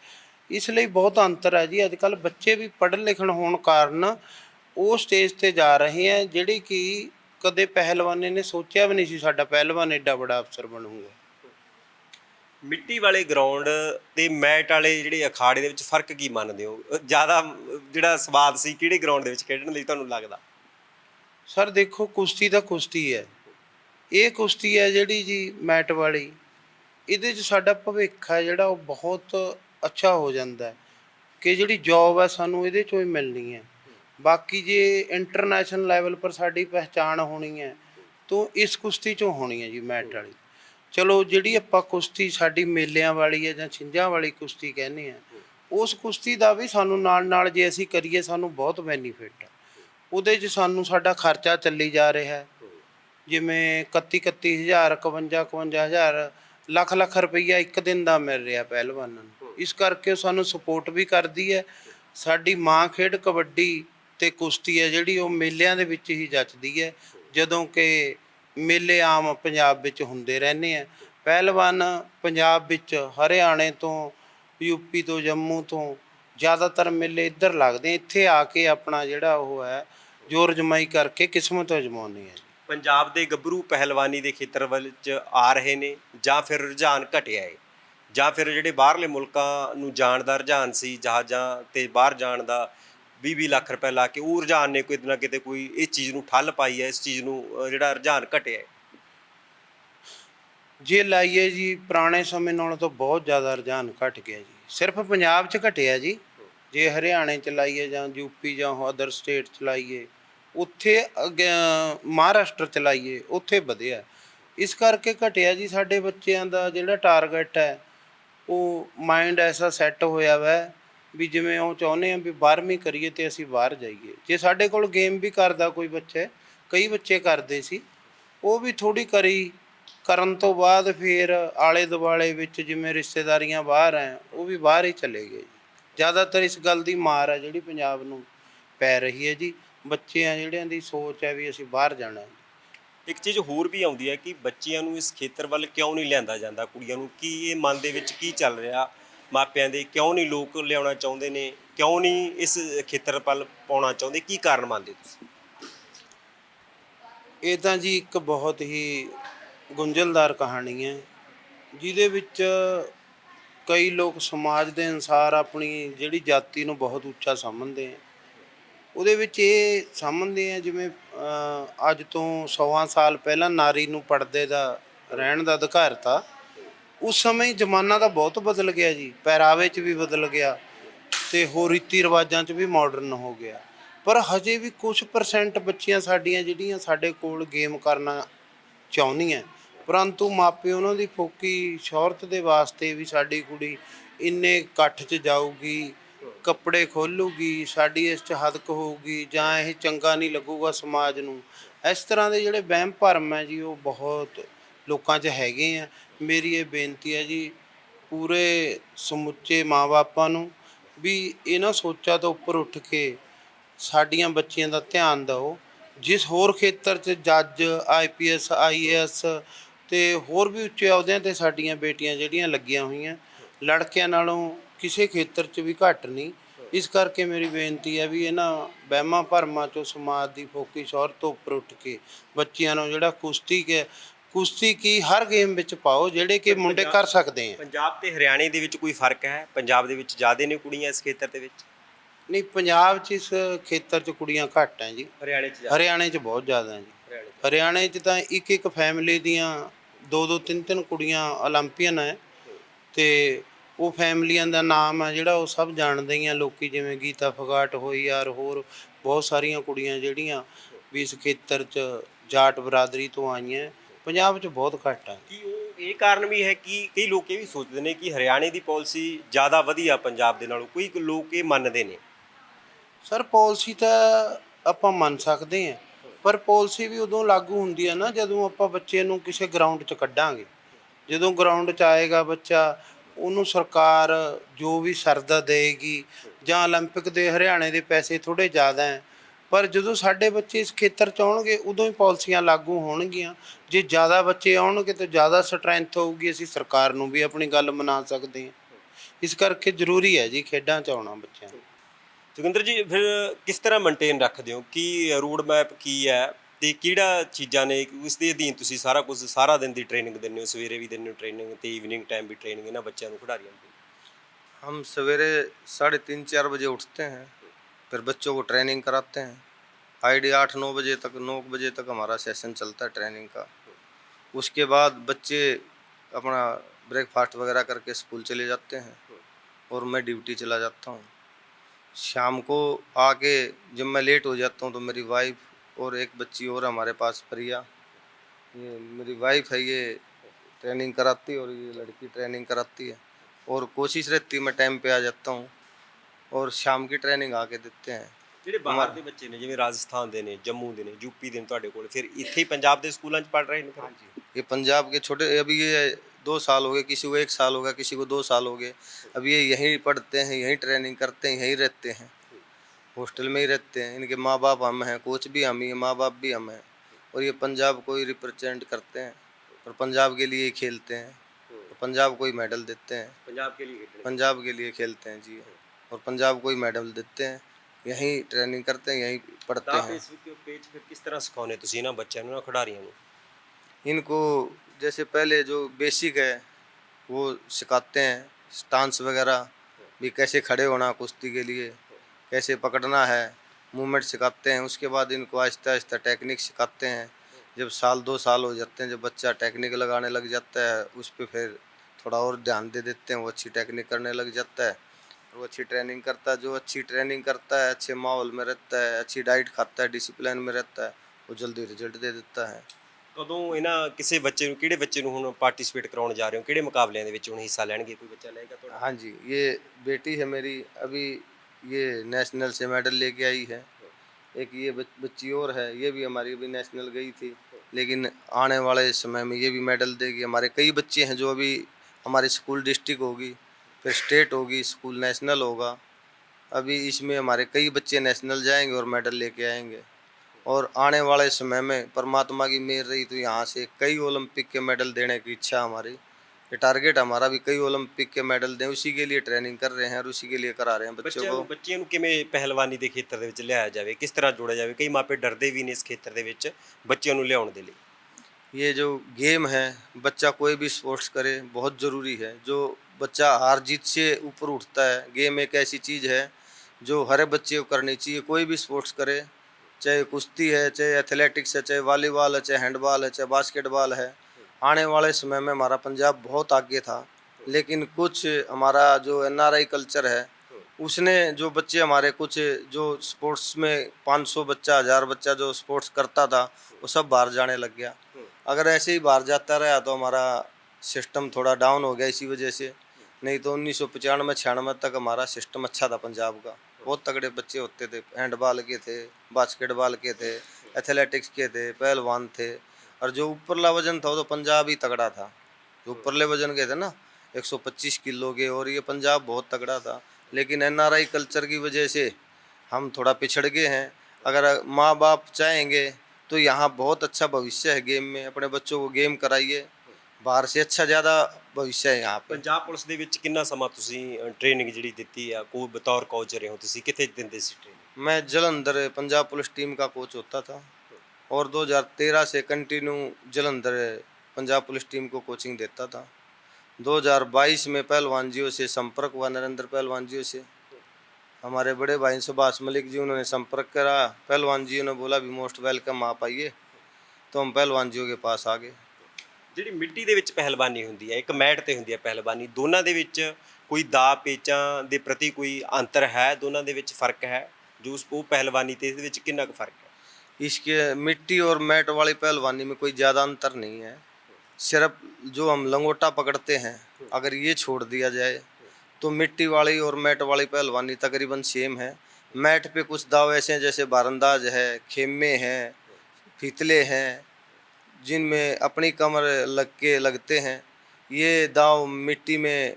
ਇਸ ਲਈ ਬਹੁਤ ਅੰਤਰ ਹੈ ਜੀ। ਅੱਜ ਕੱਲ ਬੱਚੇ ਵੀ ਪੜ੍ਹਨ ਲਿਖਣ ਹੋਣ ਕਾਰਨ ਉਹ ਸਟੇਜ ਤੇ ਜਾ ਰਹੇ ਹੈ ਜਿਹੜੀ ਕਿ ਕਦੇ ਪਹਿਲਵਾਨੇ ਨੇ ਸੋਚਿਆ ਵੀ ਨਹੀਂ ਸੀ ਸਾਡਾ ਪਹਿਲਵਾਨ ਐਡਾ ਬੜਾ ਅਫਸਰ ਬਣੂਗਾ। ਮਿੱਟੀ ਵਾਲੇ ਗਰਾਊਂਡ ਤੇ ਮੈਟ ਵਾਲੇ ਜਿਹੜੇ ਅਖਾੜੇ ਦੇ ਵਿੱਚ ਫ਼ਰਕ ਕੀ ਮੰਨਦੇ ਹੋ? ਜ਼ਿਆਦਾ ਜਿਹੜਾ ਸਵਾਦ ਸੀ ਕਿਹੜੇ ਗਰਾਊਂਡ ਦੇ ਵਿੱਚ ਖੇਡਣ ਲਈ ਤੁਹਾਨੂੰ ਲੱਗਦਾ? ਸਰ ਦੇਖੋ ਕੁਸ਼ਤੀ ਤਾਂ ਕੁਸ਼ਤੀ ਹੈ। ਇਹ ਕੁਸ਼ਤੀ ਹੈ ਜਿਹੜੀ ਜੀ ਮੈਟ ਵਾਲੀ, ਇਹਦੇ 'ਚ ਸਾਡਾ ਭਵਿੱਖ ਹੈ ਜਿਹੜਾ ਉਹ ਬਹੁਤ ਅੱਛਾ ਹੋ ਜਾਂਦਾ ਹੈ, ਕਿ ਜਿਹੜੀ ਜੌਬ ਹੈ ਸਾਨੂੰ ਇਹਦੇ 'ਚੋਂ ਹੀ ਮਿਲਣੀ ਹੈ। ਬਾਕੀ ਜੇ ਇੰਟਰਨੈਸ਼ਨਲ ਲੈਵਲ ਪਰ ਸਾਡੀ ਪਹਿਚਾਣ ਹੋਣੀ ਹੈ, ਤਾਂ ਇਸ ਕੁਸ਼ਤੀ 'ਚੋਂ ਹੋਣੀ ਹੈ ਜੀ ਮੈਟ ਵਾਲੀ। ਚਲੋ ਜਿਹੜੀ ਆਪਾਂ ਕੁਸ਼ਤੀ ਸਾਡੀ ਮੇਲਿਆਂ ਵਾਲੀ ਹੈ ਜਾਂ ਛਿੰਝਾਂ ਵਾਲੀ ਕੁਸ਼ਤੀ ਕਹਿੰਦੇ ਆ ਉਸ ਕੁਸ਼ਤੀ ਦਾ ਵੀ ਸਾਨੂੰ ਨਾਲ ਨਾਲ ਜੇ ਅਸੀਂ ਕਰੀਏ, ਸਾਨੂੰ ਬਹੁਤ ਬੈਨੀਫਿਟ ਹੈ। ਉਹਦੇ 'ਚ ਸਾਨੂੰ ਸਾਡਾ ਖਰਚਾ ਚੱਲੀ ਜਾ ਰਿਹਾ ਹੈ ਜਿਵੇਂ 31 31000 51 51000 ਲੱਖ ਲੱਖ ਰੁਪਈਆ ਇੱਕ ਦਿਨ ਦਾ ਮਿਲ ਰਿਹਾ ਪਹਿਲਵਾਨਾਂ ਨੂੰ। ਇਸ ਕਰਕੇ ਉਹ ਸਾਨੂੰ ਸਪੋਰਟ ਵੀ ਕਰਦੀ ਹੈ। ਸਾਡੀ ਮਾਂ ਖੇਡ ਕਬੱਡੀ ਤੇ ਕੁਸ਼ਤੀ ਹੈ ਜਿਹੜੀ ਉਹ ਮੇਲਿਆਂ ਦੇ ਵਿੱਚ ਹੀ ਜੱਚਦੀ ਹੈ। ਜਦੋਂ ਕਿ ਮੇਲੇ ਆਮ ਪੰਜਾਬ ਵਿੱਚ ਹੁੰਦੇ ਰਹਿੰਦੇ ਆ। ਪਹਿਲਵਾਨ ਪੰਜਾਬ ਵਿੱਚ ਹਰਿਆਣੇ ਤੋਂ ਯੂਪੀ ਤੋਂ ਜੰਮੂ ਤੋਂ ਜ਼ਿਆਦਾਤਰ ਮੇਲੇ ਇੱਧਰ ਲੱਗਦੇ। ਇੱਥੇ ਆ ਕੇ ਆਪਣਾ ਜਿਹੜਾ ਉਹ ਹੈ ਜ਼ੋਰ ਜਮਾਈ ਕਰਕੇ ਕਿਸਮਤ ਅਜਮਾਉਂਦੇ ਆ ਜੀ। ਪੰਜਾਬ ਦੇ ਗੱਭਰੂ ਪਹਿਲਵਾਨੀ ਦੇ ਖੇਤਰ ਵਿੱਚ ਆ ਰਹੇ ਨੇ ਜਾਂ ਫਿਰ ਰੁਝਾਨ ਘਟਿਆ ਹੈ ਜਾਂ ਫਿਰ ਜਿਹੜੇ ਬਾਹਰਲੇ ਮੁਲਕਾਂ ਨੂੰ ਜਾਣ ਦਾ ਰੁਝਾਨ ਸੀ, ਜਹਾਜ਼ਾਂ ਤੇ ਬਾਹਰ ਜਾਣ ਦਾ 20-20 ਲੱਖ ਰੁਪਏ ਲਾ ਕੇ ਉਹ ਰੁਝਾਨ ਨੇ ਕੋਈ ਨਾ ਕਿਤੇ ਕੋਈ ਇਸ ਚੀਜ਼ ਨੂੰ ਠੱਲ ਪਾਈ ਹੈ, ਇਸ ਚੀਜ਼ ਨੂੰ ਜਿਹੜਾ ਰੁਝਾਨ ਘਟਿਆ ਹੈ ਜੇ ਲਾਈਏ ਜੀ, ਪੁਰਾਣੇ ਸਮੇਂ ਨਾਲੋਂ ਤਾਂ ਬਹੁਤ ਜ਼ਿਆਦਾ ਰੁਝਾਨ ਘਟ ਗਿਆ ਜੀ। ਸਿਰਫ ਪੰਜਾਬ 'ਚ ਘਟਿਆ ਜੀ। ਜੇ ਹਰਿਆਣੇ 'ਚ ਲਾਈਏ ਜਾਂ ਯੂਪੀ ਜਾਂ ਅਦਰ ਸਟੇਟ 'ਚ ਲਾਈਏ ਉੱਥੇ ਅੱਗੇ ਮਹਾਰਾਸ਼ਟਰ 'ਚ ਲਾਈਏ ਉੱਥੇ ਵਧਿਆ। ਇਸ ਕਰਕੇ ਘਟਿਆ ਜੀ, ਸਾਡੇ ਬੱਚਿਆਂ ਦਾ ਜਿਹੜਾ ਟਾਰਗੇਟ ਹੈ, ਉਹ ਮਾਈਂਡ ਐਸਾ ਸੈੱਟ ਹੋਇਆ ਵੈ, ਵੀ ਜਿਵੇਂ ਉਹ ਚਾਹੁੰਦੇ ਆ ਵੀ 12ਵੀਂ ਕਰੀਏ ਤੇ ਅਸੀਂ ਬਾਹਰ ਜਾਈਏ। ਜੇ ਸਾਡੇ ਕੋਲ ਗੇਮ ਵੀ ਕਰਦਾ ਕੋਈ ਬੱਚਾ, ਕਈ ਬੱਚੇ ਕਰਦੇ ਸੀ, ਉਹ ਵੀ ਥੋੜੀ ਕਰੀ, ਕਰਨ ਤੋਂ ਬਾਅਦ ਫਿਰ ਆਲੇ ਦੁਆਲੇ ਵਿੱਚ ਜਿਵੇਂ ਰਿਸ਼ਤੇਦਾਰੀਆਂ ਬਾਹਰ ਐ, ਉਹ ਵੀ ਬਾਹਰ ਹੀ ਚਲੇ ਗਏ। ਜੀ ਜ਼ਿਆਦਾਤਰ ਇਸ ਗੱਲ ਦੀ ਮਾਰ ਹੈ ਜਿਹੜੀ ਪੰਜਾਬ ਨੂੰ ਪੈ ਰਹੀ ਹੈ ਜੀ। ਬੱਚੇ ਆ ਜਿਹੜਿਆਂ ਦੀ ਸੋਚ ਹੈ ਵੀ ਅਸੀਂ ਬਾਹਰ ਜਾਣਾ ਹੈ। ਇੱਕ ਚੀਜ਼ ਹੋਰ ਵੀ ਆਉਂਦੀ ਹੈ ਕਿ ਬੱਚਿਆਂ ਨੂੰ ਇਸ ਖੇਤਰ ਵੱਲ ਕਿਉਂ ਨਹੀਂ ਲਿਆਂਦਾ ਜਾਂਦਾ? ਕੁੜੀਆਂ ਨੂੰ ਕੀ ਇਹ ਮਨ ਦੇ ਵਿੱਚ ਕੀ ਚੱਲ ਰਿਹਾ? ਮਾਪਿਆਂ ਦੇ ਕਿਉਂ ਨਹੀਂ ਲੋਕ ਲਿਆਉਣਾ ਚਾਹੁੰਦੇ ਨੇ? ਕਿਉਂ ਨਹੀਂ ਇਸ ਖੇਤਰ ਵੱਲ ਪਾਉਣਾ ਚਾਹੁੰਦੇ? ਕੀ ਕਾਰਨ ਮੰਨਦੇ ਤੁਸੀਂ? ਇਹ ਤਾਂ ਜੀ ਇੱਕ ਬਹੁਤ ਹੀ ਗੁੰਝਲਦਾਰ ਕਹਾਣੀ ਹੈ ਜਿਹਦੇ ਵਿੱਚ ਕਈ ਲੋਕ ਸਮਾਜ ਦੇ ਅਨਸਾਰ ਆਪਣੀ ਜਿਹੜੀ ਜਾਤੀ ਨੂੰ ਬਹੁਤ ਉੱਚਾ ਸਮਝਦੇ ਆ ਉਹਦੇ ਵਿੱਚ ਇਹ ਸਮਝਦੇ ਆ ਜਿਵੇਂ ਅੱਜ ਤੋਂ 100 ਸਾਲ ਪਹਿਲਾਂ ਨਾਰੀ ਨੂੰ ਪਰਦੇ ਦਾ ਰਹਿਣ ਦਾ ਅਧਿਕਾਰ ਤਾ ਉਸ ਸਮੇਂ ਜ਼ਮਾਨਾ ਤਾਂ ਬਹੁਤ ਬਦਲ ਗਿਆ ਜੀ, ਪਹਿਰਾਵੇ 'ਚ ਵੀ ਬਦਲ ਗਿਆ ਤੇ ਹੋਰ ਰੀਤੀ ਰਿਵਾਜਾਂ 'ਚ ਵੀ ਮਾਡਰਨ ਹੋ ਗਿਆ। ਪਰ ਹਜੇ ਵੀ ਕੁਝ ਪਰਸੈਂਟ ਬੱਚੀਆਂ ਸਾਡੀਆਂ ਜਿਹੜੀਆਂ ਸਾਡੇ ਕੋਲ ਗੇਮ ਕਰਨਾ ਚਾਹੁੰਦੀਆਂ, ਪਰੰਤੂ ਮਾਪੇ ਉਹਨਾਂ ਦੀ ਫੋਕੀ ਸ਼ੌਹਰਤ ਦੇ ਵਾਸਤੇ ਵੀ ਸਾਡੀ ਕੁੜੀ ਇੰਨੇ ਇਕੱਠ 'ਚ ਜਾਊਗੀ ਕੱਪੜੇ ਖੋਲੂਗੀ, ਸਾਡੀ ਇਸ 'ਚ ਹਦਕ ਹੋਊਗੀ ਜਾਂ ਇਹ ਚੰਗਾ ਨਹੀਂ ਲੱਗੂਗਾ ਸਮਾਜ ਨੂੰ। ਇਸ ਤਰ੍ਹਾਂ ਦੇ ਜਿਹੜੇ ਵਹਿਮ ਭਰਮ ਹੈ ਜੀ, ਉਹ ਬਹੁਤ ਲੋਕਾਂ 'ਚ ਹੈਗੇ ਆ। ਮੇਰੀ ਇਹ ਬੇਨਤੀ ਹੈ ਜੀ, ਪੂਰੇ ਸਮੁੱਚੇ ਮਾਪਿਆਂ ਨੂੰ ਵੀ ਇਹਨਾਂ ਸੋਚਾਂ ਤੋਂ ਉੱਪਰ ਉੱਠ ਕੇ ਸਾਡੀਆਂ ਬੱਚੀਆਂ ਦਾ ਧਿਆਨ ਦਿਓ। ਜਿਸ ਹੋਰ ਖੇਤਰ 'ਚ ਜੱਜ ਆਈਪੀਐਸ ਆਈਏਐਸ ਤੇ ਹੋਰ ਵੀ ਉੱਚੇ ਅਹੁਦਿਆਂ ਤੇ ਸਾਡੀਆਂ ਬੇਟੀਆਂ ਜਿਹੜੀਆਂ ਲੱਗੀਆਂ ਹੋਈਆਂ, ਲੜਕਿਆਂ ਨਾਲੋਂ ਕਿਸੇ ਖੇਤਰ 'ਚ ਵੀ ਘੱਟ ਨਹੀਂ। ਇਸ ਕਰਕੇ ਮੇਰੀ ਬੇਨਤੀ ਹੈ ਵੀ ਇਹਨਾਂ ਵਹਿਮਾਂ ਭਰਮਾਂ 'ਚੋਂ ਸਮਾਜ ਦੀ ਫੋਕੀ ਸ਼ੌਹਰ ਤੋਂ ਉੱਪਰ ਉੱਠ ਕੇ ਬੱਚਿਆਂ ਨੂੰ ਜਿਹੜਾ ਕੁਸ਼ਤੀ ਕੇ ਕੁਸ਼ਤੀ ਕੀ ਹਰ ਗੇਮ ਵਿੱਚ ਪਾਓ ਜਿਹੜੇ ਕਿ ਮੁੰਡੇ ਕਰ ਸਕਦੇ ਆ। ਪੰਜਾਬ ਤੇ ਹਰਿਆਣੇ ਦੇ ਵਿੱਚ ਕੋਈ ਫ਼ਰਕ ਹੈ? ਪੰਜਾਬ ਦੇ ਵਿੱਚ ਜ਼ਿਆਦਾ ਨੇ ਕੁੜੀਆਂ ਇਸ ਖੇਤਰ ਦੇ ਵਿੱਚ? ਨਹੀਂ ਪੰਜਾਬ 'ਚ ਇਸ ਖੇਤਰ 'ਚ ਕੁੜੀਆਂ ਘੱਟ ਹੈ ਜੀ। ਹਰਿਆਣੇ 'ਚ ਹਰਿਆਣੇ 'ਚ ਬਹੁਤ ਜ਼ਿਆਦਾ ਹੈ ਜੀ। ਹਰਿਆਣੇ 'ਚ। ਤਾਂ ਇੱਕ ਇੱਕ ਫੈਮਿਲੀ ਦੀਆਂ ਦੋ ਦੋ ਤਿੰਨ ਤਿੰਨ ਕੁੜੀਆਂ 올림픽ਨ ਹੈ। ਤੇ ਉਹ ਫੈਮਲੀਆਂ ਦਾ ਨਾਮ ਹੈ ਜਿਹੜਾ ਉਹ ਸਭ ਜਾਣਦੇ ਹੀ ਆ ਲੋਕੀ ਜਿਵੇਂ ਗੀਤਾ ਫਗਾਟ ਹੋਈ ਯਾਰ ਹੋਰ ਬਹੁਤ ਸਾਰੀਆਂ ਕੁੜੀਆਂ ਜਿਹੜੀਆਂ ਵੀ ਇਸ ਖੇਤਰ 'ਚ ਜਾਟ ਬਰਾਦਰੀ ਤੋਂ ਆਈਆਂ ਪੰਜਾਬ 'ਚ ਬਹੁਤ ਘੱਟ ਹੈ ਕੀ ਉਹ ਇਹ ਕਾਰਨ ਵੀ ਹੈ ਕਿ ਕਈ ਲੋਕ ਇਹ ਵੀ ਸੋਚਦੇ ਨੇ ਕਿ ਹਰਿਆਣੇ ਦੀ ਪਾਲਿਸੀ ਜ਼ਿਆਦਾ ਵਧੀਆ ਪੰਜਾਬ ਦੇ ਨਾਲੋਂ ਕੋਈ ਲੋਕ ਇਹ ਮੰਨਦੇ ਨੇ? ਸਰ ਪਾਲਿਸੀ ਤਾਂ ਆਪਾਂ ਮੰਨ ਸਕਦੇ ਹਾਂ ਪਰ ਪਾਲਿਸੀ ਵੀ ਉਦੋਂ ਲਾਗੂ ਹੁੰਦੀ ਹੈ ਨਾ ਜਦੋਂ ਆਪਾਂ ਬੱਚੇ ਨੂੰ ਕਿਸੇ ਗਰਾਊਂਡ 'ਚ ਕੱਢਾਂਗੇ। ਜਦੋਂ ਗਰਾਊਂਡ 'ਚ ਆਏਗਾ ਬੱਚਾ ਉਹਨੂੰ ਸਰਕਾਰ ਜੋ ਵੀ ਸਰਦਾ ਦੇਗੀ ਜਾਂ 올림픽 ਦੇ ਹਰਿਆਣੇ ਦੇ ਪੈਸੇ ਥੋੜੇ ਜ਼ਿਆਦਾ ਹੈ ਪਰ ਜਦੋਂ ਸਾਡੇ ਬੱਚੇ ਇਸ ਖੇਤਰ 'ਚ ਆਉਣਗੇ ਉਦੋਂ ਹੀ ਪਾਲਿਸੀਆਂ ਲਾਗੂ ਹੋਣਗੀਆਂ ਜੇ ਜ਼ਿਆਦਾ ਬੱਚੇ ਆਉਣਗੇ ਤਾਂ ਜ਼ਿਆਦਾ ਸਟਰੈਂਥ ਹੋਊਗੀ ਅਸੀਂ ਸਰਕਾਰ ਨੂੰ ਵੀ ਆਪਣੀ ਗੱਲ ਮਨਾ ਸਕਦੇ ਹਾਂ ਇਸ ਕਰਕੇ ਜ਼ਰੂਰੀ ਹੈ ਜੀ ਖੇਡਾਂ 'ਚ ਆਉਣਾ ਬੱਚਿਆਂ ਨੂੰ ਜੋਗਿੰਦਰ ਜੀ ਫਿਰ ਕਿਸ ਤਰ੍ਹਾਂ ਮੇਨਟੇਨ ਰੱਖਦੇ ਹੋ ਕੀ ਰੋਡ ਮੈਪ ਕੀ ਹੈ ਤੇ ਕਿਹੜਾ ਚੀਜ਼ਾਂ ਨੇ ਉਸ ਦੇ ਅਧੀਨ ਤੁਸੀਂ ਸਾਰਾ ਕੁਝ ਸਾਰਾ ਦਿਨ ਦੀ ਟ੍ਰੇਨਿੰਗ ਦਿੰਦੇ ਹੋ ਸਵੇਰੇ ਵੀ ਦਿੰਦੇ ਹੋ ਟ੍ਰੇਨਿੰਗ ਤੇ ਈਵਨਿੰਗ ਟਾਈਮ ਵੀ ਟ੍ਰੇਨਿੰਗ ਇਹਨਾਂ ਬੱਚਿਆਂ ਨੂੰ ਖਿਡਾਰੀਆਂ ਨੂੰ हम सवेरे साढ़े तीन चार बजे उठते हैं फिर बच्चों को ट्रेनिंग कराते हैं आईडी आठ नौ बजे तक नौ बजे तक हमारा सेशन चलता है ट्रेनिंग का उसके बाद बच्चे अपना ब्रेकफास्ट वगैरह करके स्कूल चले जाते हैं और मैं ड्यूटी चला जाता हूँ शाम को आके जब मैं लेट हो जाता हूँ तो मेरी वाइफ और एक बच्ची और हमारे पास प्रिया ये मेरी वाइफ है ये ट्रेनिंग कराती है और ये लड़की ट्रेनिंग कराती है और कोशिश रहती है मैं टाइम पे आ जाता हूँ और शाम की ट्रेनिंग आके देते हैं ਜਿਹੜੇ ਬਾਹਰ ਦੇ ਬੱਚੇ ਨੇ ਜਿਵੇਂ ਰਾਜਸਥਾਨ ਦੇ ਨੇ ਜੰਮੂ ਦੇ ਨੇ ਯੂਪੀ ਦੇ ਨੇ ਤੁਹਾਡੇ ਕੋਲ ਫਿਰ ਇੱਥੇ ਹੀ ਪੰਜਾਬ ਦੇ ਸਕੂਲਾਂ 'ਚ ਪੜ ਰਹੇ ਨੇ ਫਿਰ ये पंजाब के छोटे अभी ये दो साल हो गए किसी को एक साल हो गया किसी को दो साल हो गए अब ये यहीं पढ़ते हैं यहीं ट्रेनिंग करते हैं यहीं रहते हैं हॉस्टल में ही रहते हैं इनके माँ बाप हम हैं कोच भी हम ही हैं माँ बाप भी हम हैं और ये पंजाब को ही रिप्रेजेंट करते हैं और पंजाब के लिए ही खेलते हैं और पंजाब को ही मेडल देते हैं ਪੰਜਾਬ के लिए खेलने पंजाब के लिए खेलते हैं जी और पंजाब को ही मेडल देते हैं यहीं ट्रेनिंग करते हैं यहीं पढ़ते ਤਾਂ हैं ਇਸ ਪੇਜ ਫਿਰ ਕਿਸ ਤਰ੍ਹਾਂ ਸਿਖਾਉਨੇ ਤੁਸੀਂ ਇਹਨਾਂ ਬੱਚਿਆਂ ਨੂੰ ਨਾ ਖਿਡਾਰੀਆਂ ਨੂੰ इनको जैसे पहले जो बेसिक है वो सिखाते हैं स्टांस वगैरह भी कैसे खड़े होना कुश्ती के लिए कैसे पकड़ना है मूवमेंट सिखाते हैं उसके बाद इनको आहिस्ता आहिस्ता टेक्निक सिखाते हैं जब साल दो साल हो जाते हैं जब बच्चा टेक्निक लगाने लग जाता है उस पर फिर थोड़ा और ध्यान दे देते हैं वो अच्छी टेक्निक करने लग जाता है और वो अच्छी ट्रेनिंग करता है जो अच्छी ट्रेनिंग करता है अच्छे माहौल में रहता है अच्छी डाइट खाता है डिसिप्लिन में रहता है वो जल्दी रिजल्ट दे देता है ਕਦੋਂ ਇਹਨਾਂ ਕਿਸੇ ਬੱਚੇ ਨੂੰ ਕਿਹੜੇ ਬੱਚੇ ਨੂੰ ਹੁਣ ਪਾਰਟਿਸਿਪੇਟ ਕਰਾਉਣ ਜਾ ਰਹੇ ਹੋ ਕਿਹੜੇ ਮੁਕਾਬਲਿਆਂ ਦੇ ਵਿੱਚ ਹੁਣ ਹਿੱਸਾ ਲੈਣਗੇ ਕੋਈ ਬੱਚਾ ਲਏਗਾ ਤੁਹਾਡਾ हाँ जी ये बेटी है मेरी अभी ये नेशनल से मेडल लेके आई है। एक ये बच्ची और है, ये भी हमारी अभी नेशनल गई थी। लेकिन आने वाले समय में ये भी मेडल देगी। हमारे कई बच्चे हैं जो अभी हमारे स्कूल डिस्ट्रिक्ट होगी, फिर स्टेट होगी, स्कूल नेशनल होगा। अभी इसमें हमारे कई बच्चे नेशनल जाएँगे और मेडल लेके आएँगे। और आने वाले समय में परमात्मा की मेहर रही तो यहाँ से कई ओलंपिक के मेडल देने की इच्छा हमारी ये टारगेट हमारा भी कई ओलंपिक के मेडल दें उसी के लिए ट्रेनिंग कर रहे हैं और उसी के लिए करा रहे हैं बच्चों ਬੱਚਿਆਂ को ਨੂੰ ਬੱਚਿਆਂ ਨੂੰ ਕਿਵੇਂ ਪਹਿਲਵਾਨੀ ਦੇ ਖੇਤਰ ਦੇ ਵਿੱਚ ਲਿਆਇਆ ਜਾਵੇ ਕਿਸ ਤਰ੍ਹਾਂ ਜੋੜਿਆ ਜਾਵੇ ਕਈ ਮਾਪੇ ਡਰਦੇ ਵੀ ਨੇ ਇਸ ਖੇਤਰ ਦੇ ਵਿੱਚ ਬੱਚਿਆਂ ਨੂੰ ਲਿਆਉਣ ਦੇ ਲਈ ये जो गेम है बच्चा कोई भी स्पोर्ट्स करे बहुत ज़रूरी है जो बच्चा हार जीत से ऊपर उठता है गेम एक ऐसी चीज़ है जो हर बच्चे को करनी चाहिए कोई भी स्पोर्ट्स करे चाहे कुश्ती है चाहे एथलेटिक्स है चाहे वॉलीबॉल है चाहे हैंडबॉल है चाहे बास्केटबॉल है आने वाले समय में हमारा पंजाब बहुत आगे था, लेकिन कुछ हमारा जो एनआरआई कल्चर है, उसने जो बच्चे हमारे, कुछ जो स्पोर्ट्स में 500 बच्चा, हज़ार बच्चा जो स्पोर्ट्स करता था, वो सब बाहर जाने लग गया। अगर ऐसे ही बाहर जाता रहा तो हमारा सिस्टम थोड़ा डाउन हो गया इसी वजह से। नहीं तो उन्नीस सौ पचानवे, छियानवे तक हमारा सिस्टम अच्छा था पंजाब का। बहुत तगड़े बच्चे होते थे हैंडबॉल के थे बास्केटबॉल के थे एथलेटिक्स के थे, पहलवान थे। और जो ऊपरला वजन था वो तो पंजाब ही तगड़ा था जो ऊपरले वजन के थे ना 125 किलो के और ये पंजाब बहुत तगड़ा था लेकिन एनआरआई कल्चर की वजह से हम थोड़ा पिछड़ गए हैं अगर माँ बाप चाहेंगे तो यहाँ बहुत अच्छा भविष्य है गेम में अपने बच्चों को गेम कराइए बाहर से अच्छा ज़्यादा भविष्य है यहाँ पे ਪੰਜਾਬ ਪੁਲਿਸ ਦੇ ਵਿੱਚ ਕਿੰਨਾ ਸਮਾਂ ਤੁਸੀਂ ਟ੍ਰੇਨਿੰਗ ਜਿਹੜੀ ਦਿੱਤੀ ਆ ਕੋਈ ਬਤੌਰ ਕੋਚ ਰਹੇ ਹੋ ਤੁਸੀਂ ਕਿੱਥੇ ਦਿੰਦੇ ਸੀ ਟ੍ਰੇਨਿੰਗ मैं जलंधर पंजाब पुलिस टीम का कोच होता था और 2013 से continue Jalandhar Punjab police team को कोचिंग देता था 2022 में पहलवान जियों से संपर्क हुआ नरेंद्र पहलवान जियों से हमारे बड़े भाई सुभाष मलिक जी उन्होंने संपर्क करा पहलवान जियों ने बोला भी मोस्ट वेलकम आप आइए तो हम पहलवान जियों के पास आ गए ਜਿਹੜੀ ਮਿੱਟੀ ਦੇ ਵਿੱਚ ਪਹਿਲਵਾਨੀ ਹੁੰਦੀ ਹੈ ਇੱਕ ਮੈਟ ਤੇ ਹੁੰਦੀ ਹੈ ਪਹਿਲਵਾਨੀ ਦੋਨਾਂ ਦੇ ਵਿੱਚ ਕੋਈ ਦਾ ਪੇਚਾਂ ਦੇ ਪ੍ਰਤੀ ਕੋਈ ਅੰਤਰ ਹੈ ਦੋਨਾਂ ਦੇ ਵਿੱਚ ਫਰਕ ਹੈ ਜੋ ਉਸ ਉਹ ਪਹਿਲਵਾਨੀ ਤੇ ਇਹਦੇ ਵਿੱਚ ਕਿੰਨਾ ਕੁ ਫਰਕ ਹੈ इसके मिट्टी और मैट वाली पहलवानी में कोई ज़्यादा अंतर नहीं है। सिर्फ़ जो हम लंगोटा पकड़ते हैं, अगर ये छोड़ दिया जाए तो मिट्टी वाली और मैट वाली पहलवानी तकरीबन सेम है। मैट पे कुछ दाव ऐसे हैं, जैसे बारंदाज है, खेमे हैं, फितले हैं, जिनमें अपनी कमर लग के लगते हैं। ये दाव मिट्टी में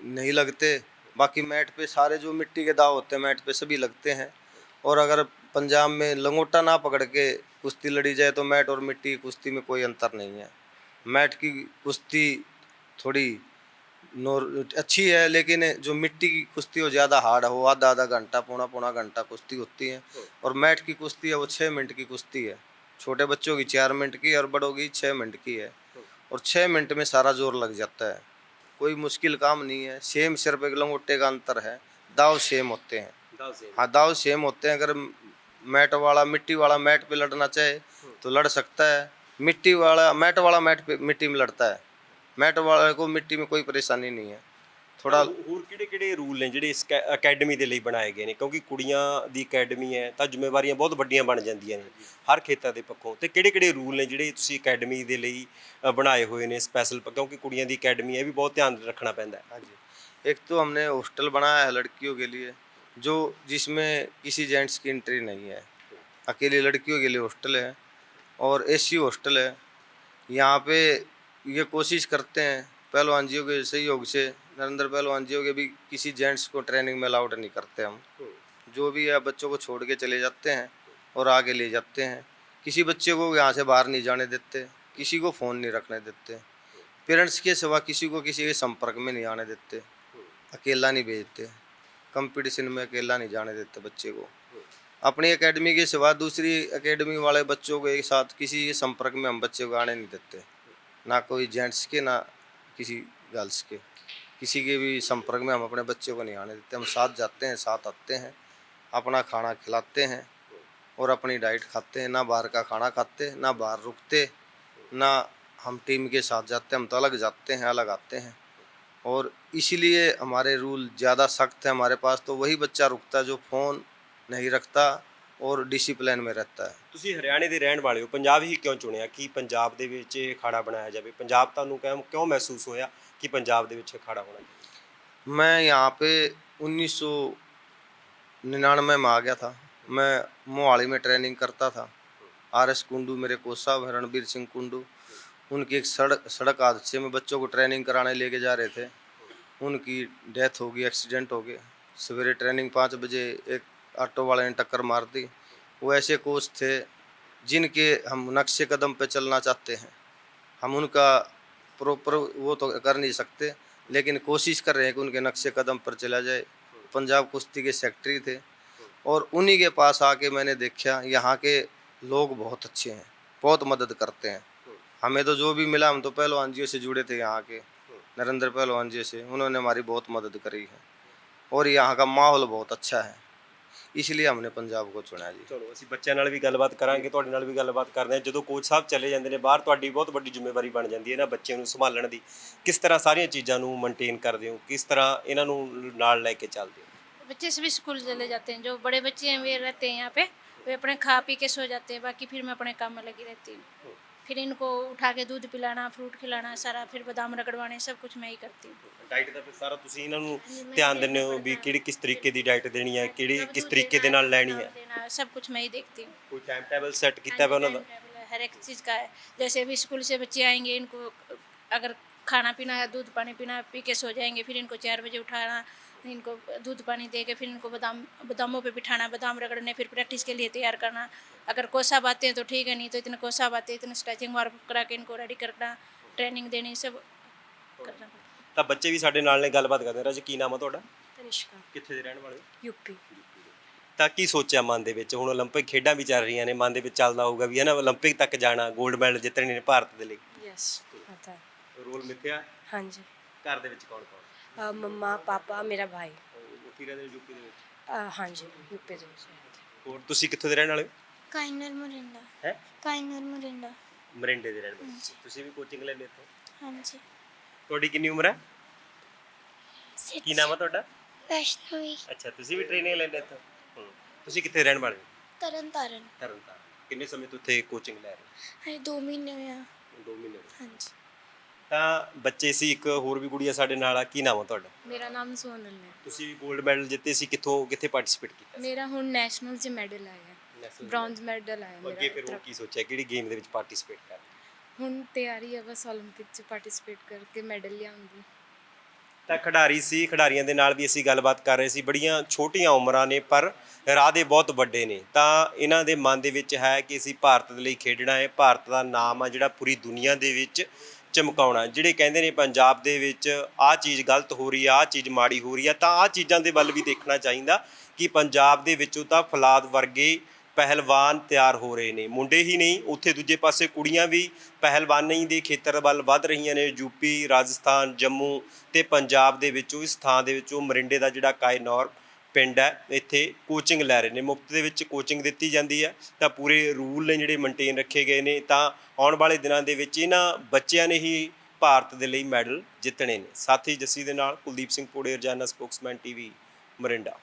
नहीं लगते, बाकी मैट पे सारे जो मिट्टी के दाव होते हैं, मैट पे सभी लगते हैं। और अगर पंजाब में लंगोटा ना पकड़ के कुश्ती लड़ी जाए तो मैट और मिट्टी की कुश्ती में कोई अंतर नहीं है। मैट की कुश्ती थोड़ी नोर अच्छी है लेकिन जो मिट्टी की कुश्ती वो ज़्यादा हार्ड है वो आधा आधा घंटा पौना पौना घंटा कुश्ती होती है। और मैट की कुश्ती है वो छः मिनट की कुश्ती है। छोटे बच्चों की चार मिनट की और बड़ों की छः मिनट की है। और छः मिनट में सारा ज़ोर लग जाता है। कोई मुश्किल काम नहीं है। सेम सिर्फ़ एक लंगोटे का अंतर है। दाव सेम होते हैं। हाँ दाव सेम होते हैं। अगर मैट वाला मिट्टी वाला मैट पे लड़ना चाहे तो लड़ सकता है मिट्टी वाला मैट वाला मैट पे मिट्टी में लड़ता है मैट वाले को मिट्टी में कोई परेशानी नहीं है थोड़ा ਹੋਰ ਕਿਹੜੇ ਕਿਹੜੇ ਰੂਲ ਨੇ ਜਿਹੜੇ ਇਸ ਕੈ- ਅਕੈਡਮੀ ਦੇ ਲਈ ਬਣਾਏ ਗਏ ਨੇ ਕਿਉਂਕਿ ਕੁੜੀਆਂ ਦੀ ਅਕੈਡਮੀ ਹੈ ਤਾਂ ਜ਼ਿੰਮੇਵਾਰੀਆਂ ਬਹੁਤ ਵੱਡੀਆਂ ਬਣ ਜਾਂਦੀਆਂ ਨੇ ਹਰ ਖੇਤਰ ਦੇ ਪੱਖੋਂ ਤੇ ਕਿਹੜੇ ਕਿਹੜੇ ਰੂਲ ਨੇ ਜਿਹੜੇ ਤੁਸੀਂ ਅਕੈਡਮੀ ਦੇ ਲਈ ਅ, ਬਣਾਏ ਹੋਏ ਨੇ ਸਪੈਸ਼ਲ ਕਿਉਂਕਿ ਕੁੜੀਆਂ ਦੀ ਅਕੈਡਮੀ ਹੈ ਇਹ ਵੀ ਬਹੁਤ ਧਿਆਨ ਰੱਖਣਾ ਪੈਂਦਾ ਹੈ हाँ जी एक तो हमने हॉस्टल बनाया है लड़कियों के लिए जो जिसमें किसी जेंट्स की एंट्री नहीं है। अकेली लड़कियों के लिए हॉस्टल है और एसी हॉस्टल है। यहाँ पे ये कोशिश करते हैं पहलवान जियो के सहयोग से, नरेंद्र पहलवान जियों के भी किसी जेंट्स को ट्रेनिंग में अलाउड नहीं करते हम। जो भी है, बच्चों को छोड़ के चले जाते हैं और आगे ले जाते हैं। किसी बच्चे को यहाँ से बाहर नहीं जाने देते, किसी को फ़ोन नहीं रखने देते। पेरेंट्स के सिवा किसी को किसी के संपर्क में नहीं आने देते। अकेला नहीं भेजते। कंपटीशन में अकेला नहीं जाने देते बच्चे को। अपनी एकेडमी के सिवा दूसरी एकेडमी वाले बच्चों के साथ किसी के संपर्क में हम बच्चे को आने नहीं देते। ना कोई जेंट्स के, ना किसी गर्ल्स के। किसी के भी संपर्क में हम अपने बच्चे को नहीं आने देते। हम साथ जाते हैं, साथ आते हैं, अपना खाना खिलाते हैं और अपनी डाइट खाते हैं। ना बाहर का खाना खाते, ना बाहर रुकते, ना हम टीम के साथ जाते हैं हम तो अलग जाते हैं, अलग आते हैं। और इसीलिए हमारे रूल ज़्यादा सख्त है हमारे पास तो वही बच्चा रुकता है जो फ़ोन नहीं रखता और डिसिप्लिन में रहता है ਤੁਸੀਂ ਹਰਿਆਣੇ ਦੇ ਰਹਿਣ ਵਾਲੇ ਹੋ ਪੰਜਾਬ ਹੀ ਕਿਉਂ ਚੁਣਿਆ ਕਿ ਪੰਜਾਬ ਦੇ ਵਿੱਚ ਇਹ ਅਖਾੜਾ ਬਣਾਇਆ ਜਾਵੇ ਪੰਜਾਬ ਤੁਹਾਨੂੰ ਕਿਉਂ ਕਿਉਂ ਮਹਿਸੂਸ ਹੋਇਆ ਕਿ ਪੰਜਾਬ ਦੇ ਵਿੱਚ ਅਖਾੜਾ ਹੋਣਾ ਚਾਹੀਦਾ मैं यहाँ पे उन्नीस सौ निन्यानवे में आ गया था मैं मोहाली में ट्रेनिंग करता था आर एस कुंडू मेरे कोच साहब हैं रणबीर सिंह कुंडू उनकी एक सड़क सड़क हादसे में बच्चों को ट्रेनिंग कराने लेके जा रहे थे। उनकी डेथ हो गई एक्सीडेंट हो गया सवेरे ट्रेनिंग पाँच बजे एक ऑटो वाले ने टक्कर मार दी। वो ऐसे कोच थे जिनके हम नक्शे कदम पे चलना चाहते हैं। हम उनका प्रॉपर वो तो कर नहीं सकते, लेकिन कोशिश कर रहे हैं कि उनके नक्शे कदम पर चला जाए। पंजाब कुश्ती के सेक्रेटरी थे और उन्हीं के पास आके मैंने देखा, यहाँ के लोग बहुत अच्छे हैं, बहुत मदद करते हैं। हमें तो जो भी मिला हम तो पहलवान जी से जुड़े थे यहाँ के नरेंद्र पहलवान जी से उन्होंने हमारी बहुत मदद करी है और यहाँ का माहौल बहुत अच्छा है इसलिए हमने पंजाब को चुना जी ਚਲੋ ਅਸੀਂ ਬੱਚਿਆਂ ਨਾਲ ਵੀ ਗੱਲਬਾਤ ਕਰਾਂਗੇ ਤੁਹਾਡੇ ਨਾਲ ਵੀ ਗੱਲਬਾਤ ਕਰਦੇ ਹਾਂ ਜਦੋਂ ਕੋਚ ਸਾਹਿਬ ਚਲੇ ਜਾਂਦੇ ਨੇ ਬਾਹਰ ਤੁਹਾਡੀ ਬਹੁਤ ਵੱਡੀ ਜ਼ਿੰਮੇਵਾਰੀ ਬਣ ਜਾਂਦੀ ਹੈ ਇਹਨਾਂ ਬੱਚਿਆਂ ਨੂੰ ਸੰਭਾਲਣ ਦੀ ਕਿਸ ਤਰ੍ਹਾਂ ਸਾਰੀਆਂ ਚੀਜ਼ਾਂ ਨੂੰ ਮੇਨਟੇਨ ਕਰਦੇ ਹੋ ਕਿਸ ਤਰ੍ਹਾਂ ਇਹਨਾਂ ਨੂੰ ਨਾਲ ਲੈ ਕੇ ਚੱਲਦੇ ਹੋ बच्चे सभी स्कूल चले जाते हैं जो बड़े बच्चे हैं वे रहते हैं यहाँ पे वे अपने खा पी के सो जाते हैं बाकी फिर मैं अपने काम में लगी रहती हूँ फिर इनको उठा के दूध पिलाना फ्रूट खिलाना सारा फिर बादाम रगड़वाने सब कुछ मैं ही करती हूँ ਡਾਈਟ ਦਾ ਫਿਰ ਸਾਰਾ ਤੁਸੀਂ ਇਹਨਾਂ ਨੂੰ ਧਿਆਨ ਦਿੰਦੇ ਹੋ ਵੀ ਕਿਹੜੀ ਕਿਸ ਤਰੀਕੇ ਦੀ ਡਾਈਟ ਦੇਣੀ ਹੈ ਕਿਹੜੀ ਕਿਸ ਤਰੀਕੇ ਦੇ ਨਾਲ ਲੈਣੀ ਹੈ देना सब कुछ मैं ही देखती हूँ ਕੋਈ ਟਾਈਮ ਟੇਬਲ ਸੈੱਟ ਕੀਤਾ ਹੋਇਆ ਉਹਨਾਂ ਦਾ टाइम टेबल है, हर एक चीज़ का है जैसे अभी स्कूल से बच्चे आएंगे इनको अगर खाना पीना है दूध पानी पीना है, पी के सो जाएंगे फिर इनको चार बजे उठाना इनको दूध पानी दे के फिर इनको बादाम बादामों पे बिठाना बादाम रगड़ने फिर प्रैक्टिस के लिए तैयार करना। अगर कोसा बातें हैं तो ठीक है नहीं तो इतने कोसा बातें इतने स्ट्रेचिंग वार्म करा के इनको रेडी करना ਟ੍ਰੇਨਿੰਗ ਦੇਣੀ ਸਭ ਕਰਨਾ ਤਾਂ ਬੱਚੇ ਵੀ ਸਾਡੇ ਨਾਲ ਨੇ ਗੱਲਬਾਤ ਕਰਦੇ ਰਾਜ ਕੀ ਨਾਮ ਆ ਤੁਹਾਡਾ? ਤਨਿਸ਼ਕਾ। ਕਿੱਥੇ ਦੇ ਸੋਚਿਆ ਮਨ ਦੇ ਵਿੱਚ? ਹੁਣ 올림픽 ਖੇਡਾਂ ਵੀ ਚੱਲ ਰਹੀਆਂ ਨੇ ਮਨ ਦੇ ਵਿੱਚ ਚੱਲਦਾ ਹੋਊਗਾ ਵੀ ਹੈ ਨਾ 올림픽 ਤੱਕ ਜਾਣਾ 골ਡ ਮੈਡਲ ਜਿੱਤਣੇ ਨੇ ਭਾਰਤ ਦੇ ਲਈ। ਯੈਸ ਰੋਲ ਮਿੱਥਿਆ? ਹਾਂਜੀ। ਘਰ ਦੇ ਵਿੱਚ ਕੌਣ ਕੌਣ? ਅ, ਮੰਮਾ ਪਾਪਾ ਮੇਰਾ ਭਾਈ। ਉੱਥੇ ਰਹਿੰਦੇ ਯੂਪੀ ਦੇ ਵਿੱਚ? ਅ, ਹਾਂਜੀ ਯੂਪੀ ਦੇ ਵਿੱਚ ਰਹਿੰਦੇ। ਹੋਰ ਤੁਸੀਂ ਕਿੱਥੋਂ ਦੇ ਰਹਿਣ ਵਾਲੇ ਕਾਇਨਰ ਮੁਰਿੰਡਾ। ਹੈ? ਕਾਇਨਰ ਮੁਰਿੰਡਾ। ਮਰਿੰਡੇ ਦੇ ਰਹਿਣ ਵਾਲੇ। ਤੁਸੀਂ ਵੀ ਕੋਚਿੰਗ ਲੈਂਦੇ ਇੱਥੋਂ? ਹਾਂਜੀ। ਤੁਹਾਡੀ ਕਿੰਨੀ ਉਮਰ ਹੈ? ਕੀ ਨਾਮ ਹੈ ਤੁਹਾਡਾ? ਵੈਸ਼ਨਵੀ। ਅੱਛਾ ਤੁਸੀਂ ਵੀ ਟ੍ਰੇਨਿੰਗ ਲੈਂਦੇ ਇੱਥੋਂ? ਹੂੰ। ਤੁਸੀਂ ਕਿੱਥੇ ਰਹਿਣ ਵਾਲੇ ਹੋ? ਤਰਨ ਤਾਰਨ। ਤਰਨਤਾਰਨ ਕਿੰਨੇ ਸਮੇਂ ਤੋਂ ਉੱਥੇ ਕੋਚਿੰਗ ਲੈ ਰਹੇ ਹੈ? 2 ਮਹੀਨੇ ਹੋਇਆ ਹੋ 2 ਮਹੀਨੇ ਹੋ। ਹਾਂਜੀ। ਤਾਂ ਬੱਚੇ ਸੀ ਇੱਕ ਹੋਰ ਵੀ ਗੁੜੀਆ ਸਾਡੇ ਨਾਲ ਆ ਕੀ ਨਾਮ ਆ ਤੁਹਾਡਾ? ਮੇਰਾ ਨਾਮ ਸੋਨਲ ਹੈ। ਤੁਸੀਂ ਵੀ 골ਡ ਮੈਡਲ ਜਿੱਤੇ ਸੀ ਕਿੱਥੋਂ ਕਿੱਥੇ ਪਾਰਟਿਸਿਪੇਟ ਕੀਤਾ ਸੀ? ਮੇਰਾ ਹੁਣ ਨੈਸ਼ਨਲ 'ਚ ਮੈਡਲ ਆਇਆ National ਬ੍ਰੌਂਜ਼ ਮੈਡਲ ਆਇਆ ਅੱਗੇ ਫਿਰ ਹੋਰ ਕੀ ਸੋਚਿਆ? ਕਿਹੜੀ ਗੇਮ ਦੇ ਵਿੱਚ ਪਾਰਟਿਸਿਪੇਟ ਕਰਨਾ ਹੁਣ ਤਿਆਰੀ ਹੈ ਬਸ 올림픽 'ਚ ਪਾਰਟਿਸਿਪੇਟ ਕਰਕੇ ਮੈਡਲ ਲਿਆਉਂਗੀ ਤਾਂ ਖਿਡਾਰੀ ਸੀ ਖਿਡਾਰੀਆਂ ਦੇ ਨਾਲ ਵੀ ਅਸੀਂ ਗੱਲਬਾਤ ਕਰ ਰਹੇ ਸੀ। ਬੜੀਆਂ ਛੋਟੀਆਂ ਉਮਰਾਂ ਨੇ ਪਰ ਰਾਹ ਦੇ ਬਹੁਤ ਵੱਡੇ ਨੇ। ਤਾਂ ਇਹਨਾਂ ਦੇ ਮਨ ਦੇ ਵਿੱਚ ਹੈ ਕਿ ਅਸੀਂ ਭਾਰਤ ਦੇ ਲਈ ਖੇਡਣਾ ਹੈ। ਭਾਰਤ ਦਾ ਨਾਮ ਆ ਜਿਹੜਾ ਪੂਰੀ ਦੁਨੀਆ ਦੇ ਵਿੱਚ ਚਮਕਾਉਣਾ ਜਿਹੜੇ ਕਹਿੰਦੇ ਨੇ ਪੰਜਾਬ ਦੇ ਵਿੱਚ ਆਹ ਚੀਜ਼ ਗਲਤ ਹੋ ਰਹੀ ਆ ਆਹ ਚੀਜ਼ ਮਾੜੀ ਹੋ ਰਹੀ ਆ ਤਾਂ ਆਹ ਚੀਜ਼ਾਂ ਦੇ ਵੱਲ ਵੀ ਦੇਖਣਾ ਚਾਹੀਦਾ ਕਿ ਪੰਜਾਬ ਦੇ ਵਿੱਚੋਂ ਤਾਂ ਫਲਾਦ ਵਰਗੇ ਪਹਿਲਵਾਨ ਤਿਆਰ ਹੋ ਰਹੇ ਨੇ। ਮੁੰਡੇ ਹੀ ਨਹੀਂ, ਉੱਥੇ ਦੂਜੇ ਪਾਸੇ ਕੁੜੀਆਂ ਵੀ ਪਹਿਲਵਾਨੀ ਦੇ ਖੇਤਰ ਵੱਲ ਵੱਧ ਰਹੀਆਂ ਨੇ। ਯੂਪੀ ਰਾਜਸਥਾਨ, ਜੰਮੂ ਤੇ ਪੰਜਾਬ ਦੇ ਵਿੱਚੋਂ, ਇਸ ਥਾਂ ਦੇ ਵਿੱਚੋਂ ਮਰਿੰਡੇ ਦਾ ਜਿਹੜਾ ਕਾਇਨੌਰ ਪਿੰਡ ਹੈ, ਇੱਥੇ ਕੋਚਿੰਗ ਲੈ ਰਹੇ ਨੇ। ਮੁਫਤ ਦੇ ਵਿੱਚ ਕੋਚਿੰਗ ਦਿੱਤੀ ਜਾਂਦੀ ਹੈ। ਤਾਂ ਪੂਰੇ ਰੂਲ ਨੇ ਜਿਹੜੇ ਮੇਨਟੇਨ ਰੱਖੇ ਗਏ ਨੇ। ਤਾਂ ਆਉਣ ਵਾਲੇ ਦਿਨਾਂ ਦੇ ਵਿੱਚ ਇਹਨਾਂ ਬੱਚਿਆਂ ਨੇ ਹੀ ਭਾਰਤ ਦੇ ਲਈ ਮੈਡਲ ਜਿੱਤਣੇ ਨੇ। ਸਾਥੀ ਜੱਸੀ ਦੇ ਨਾਲ Kuldeep Singh ਪੋੜੇ, Rozana Spokesman TV Mirinda.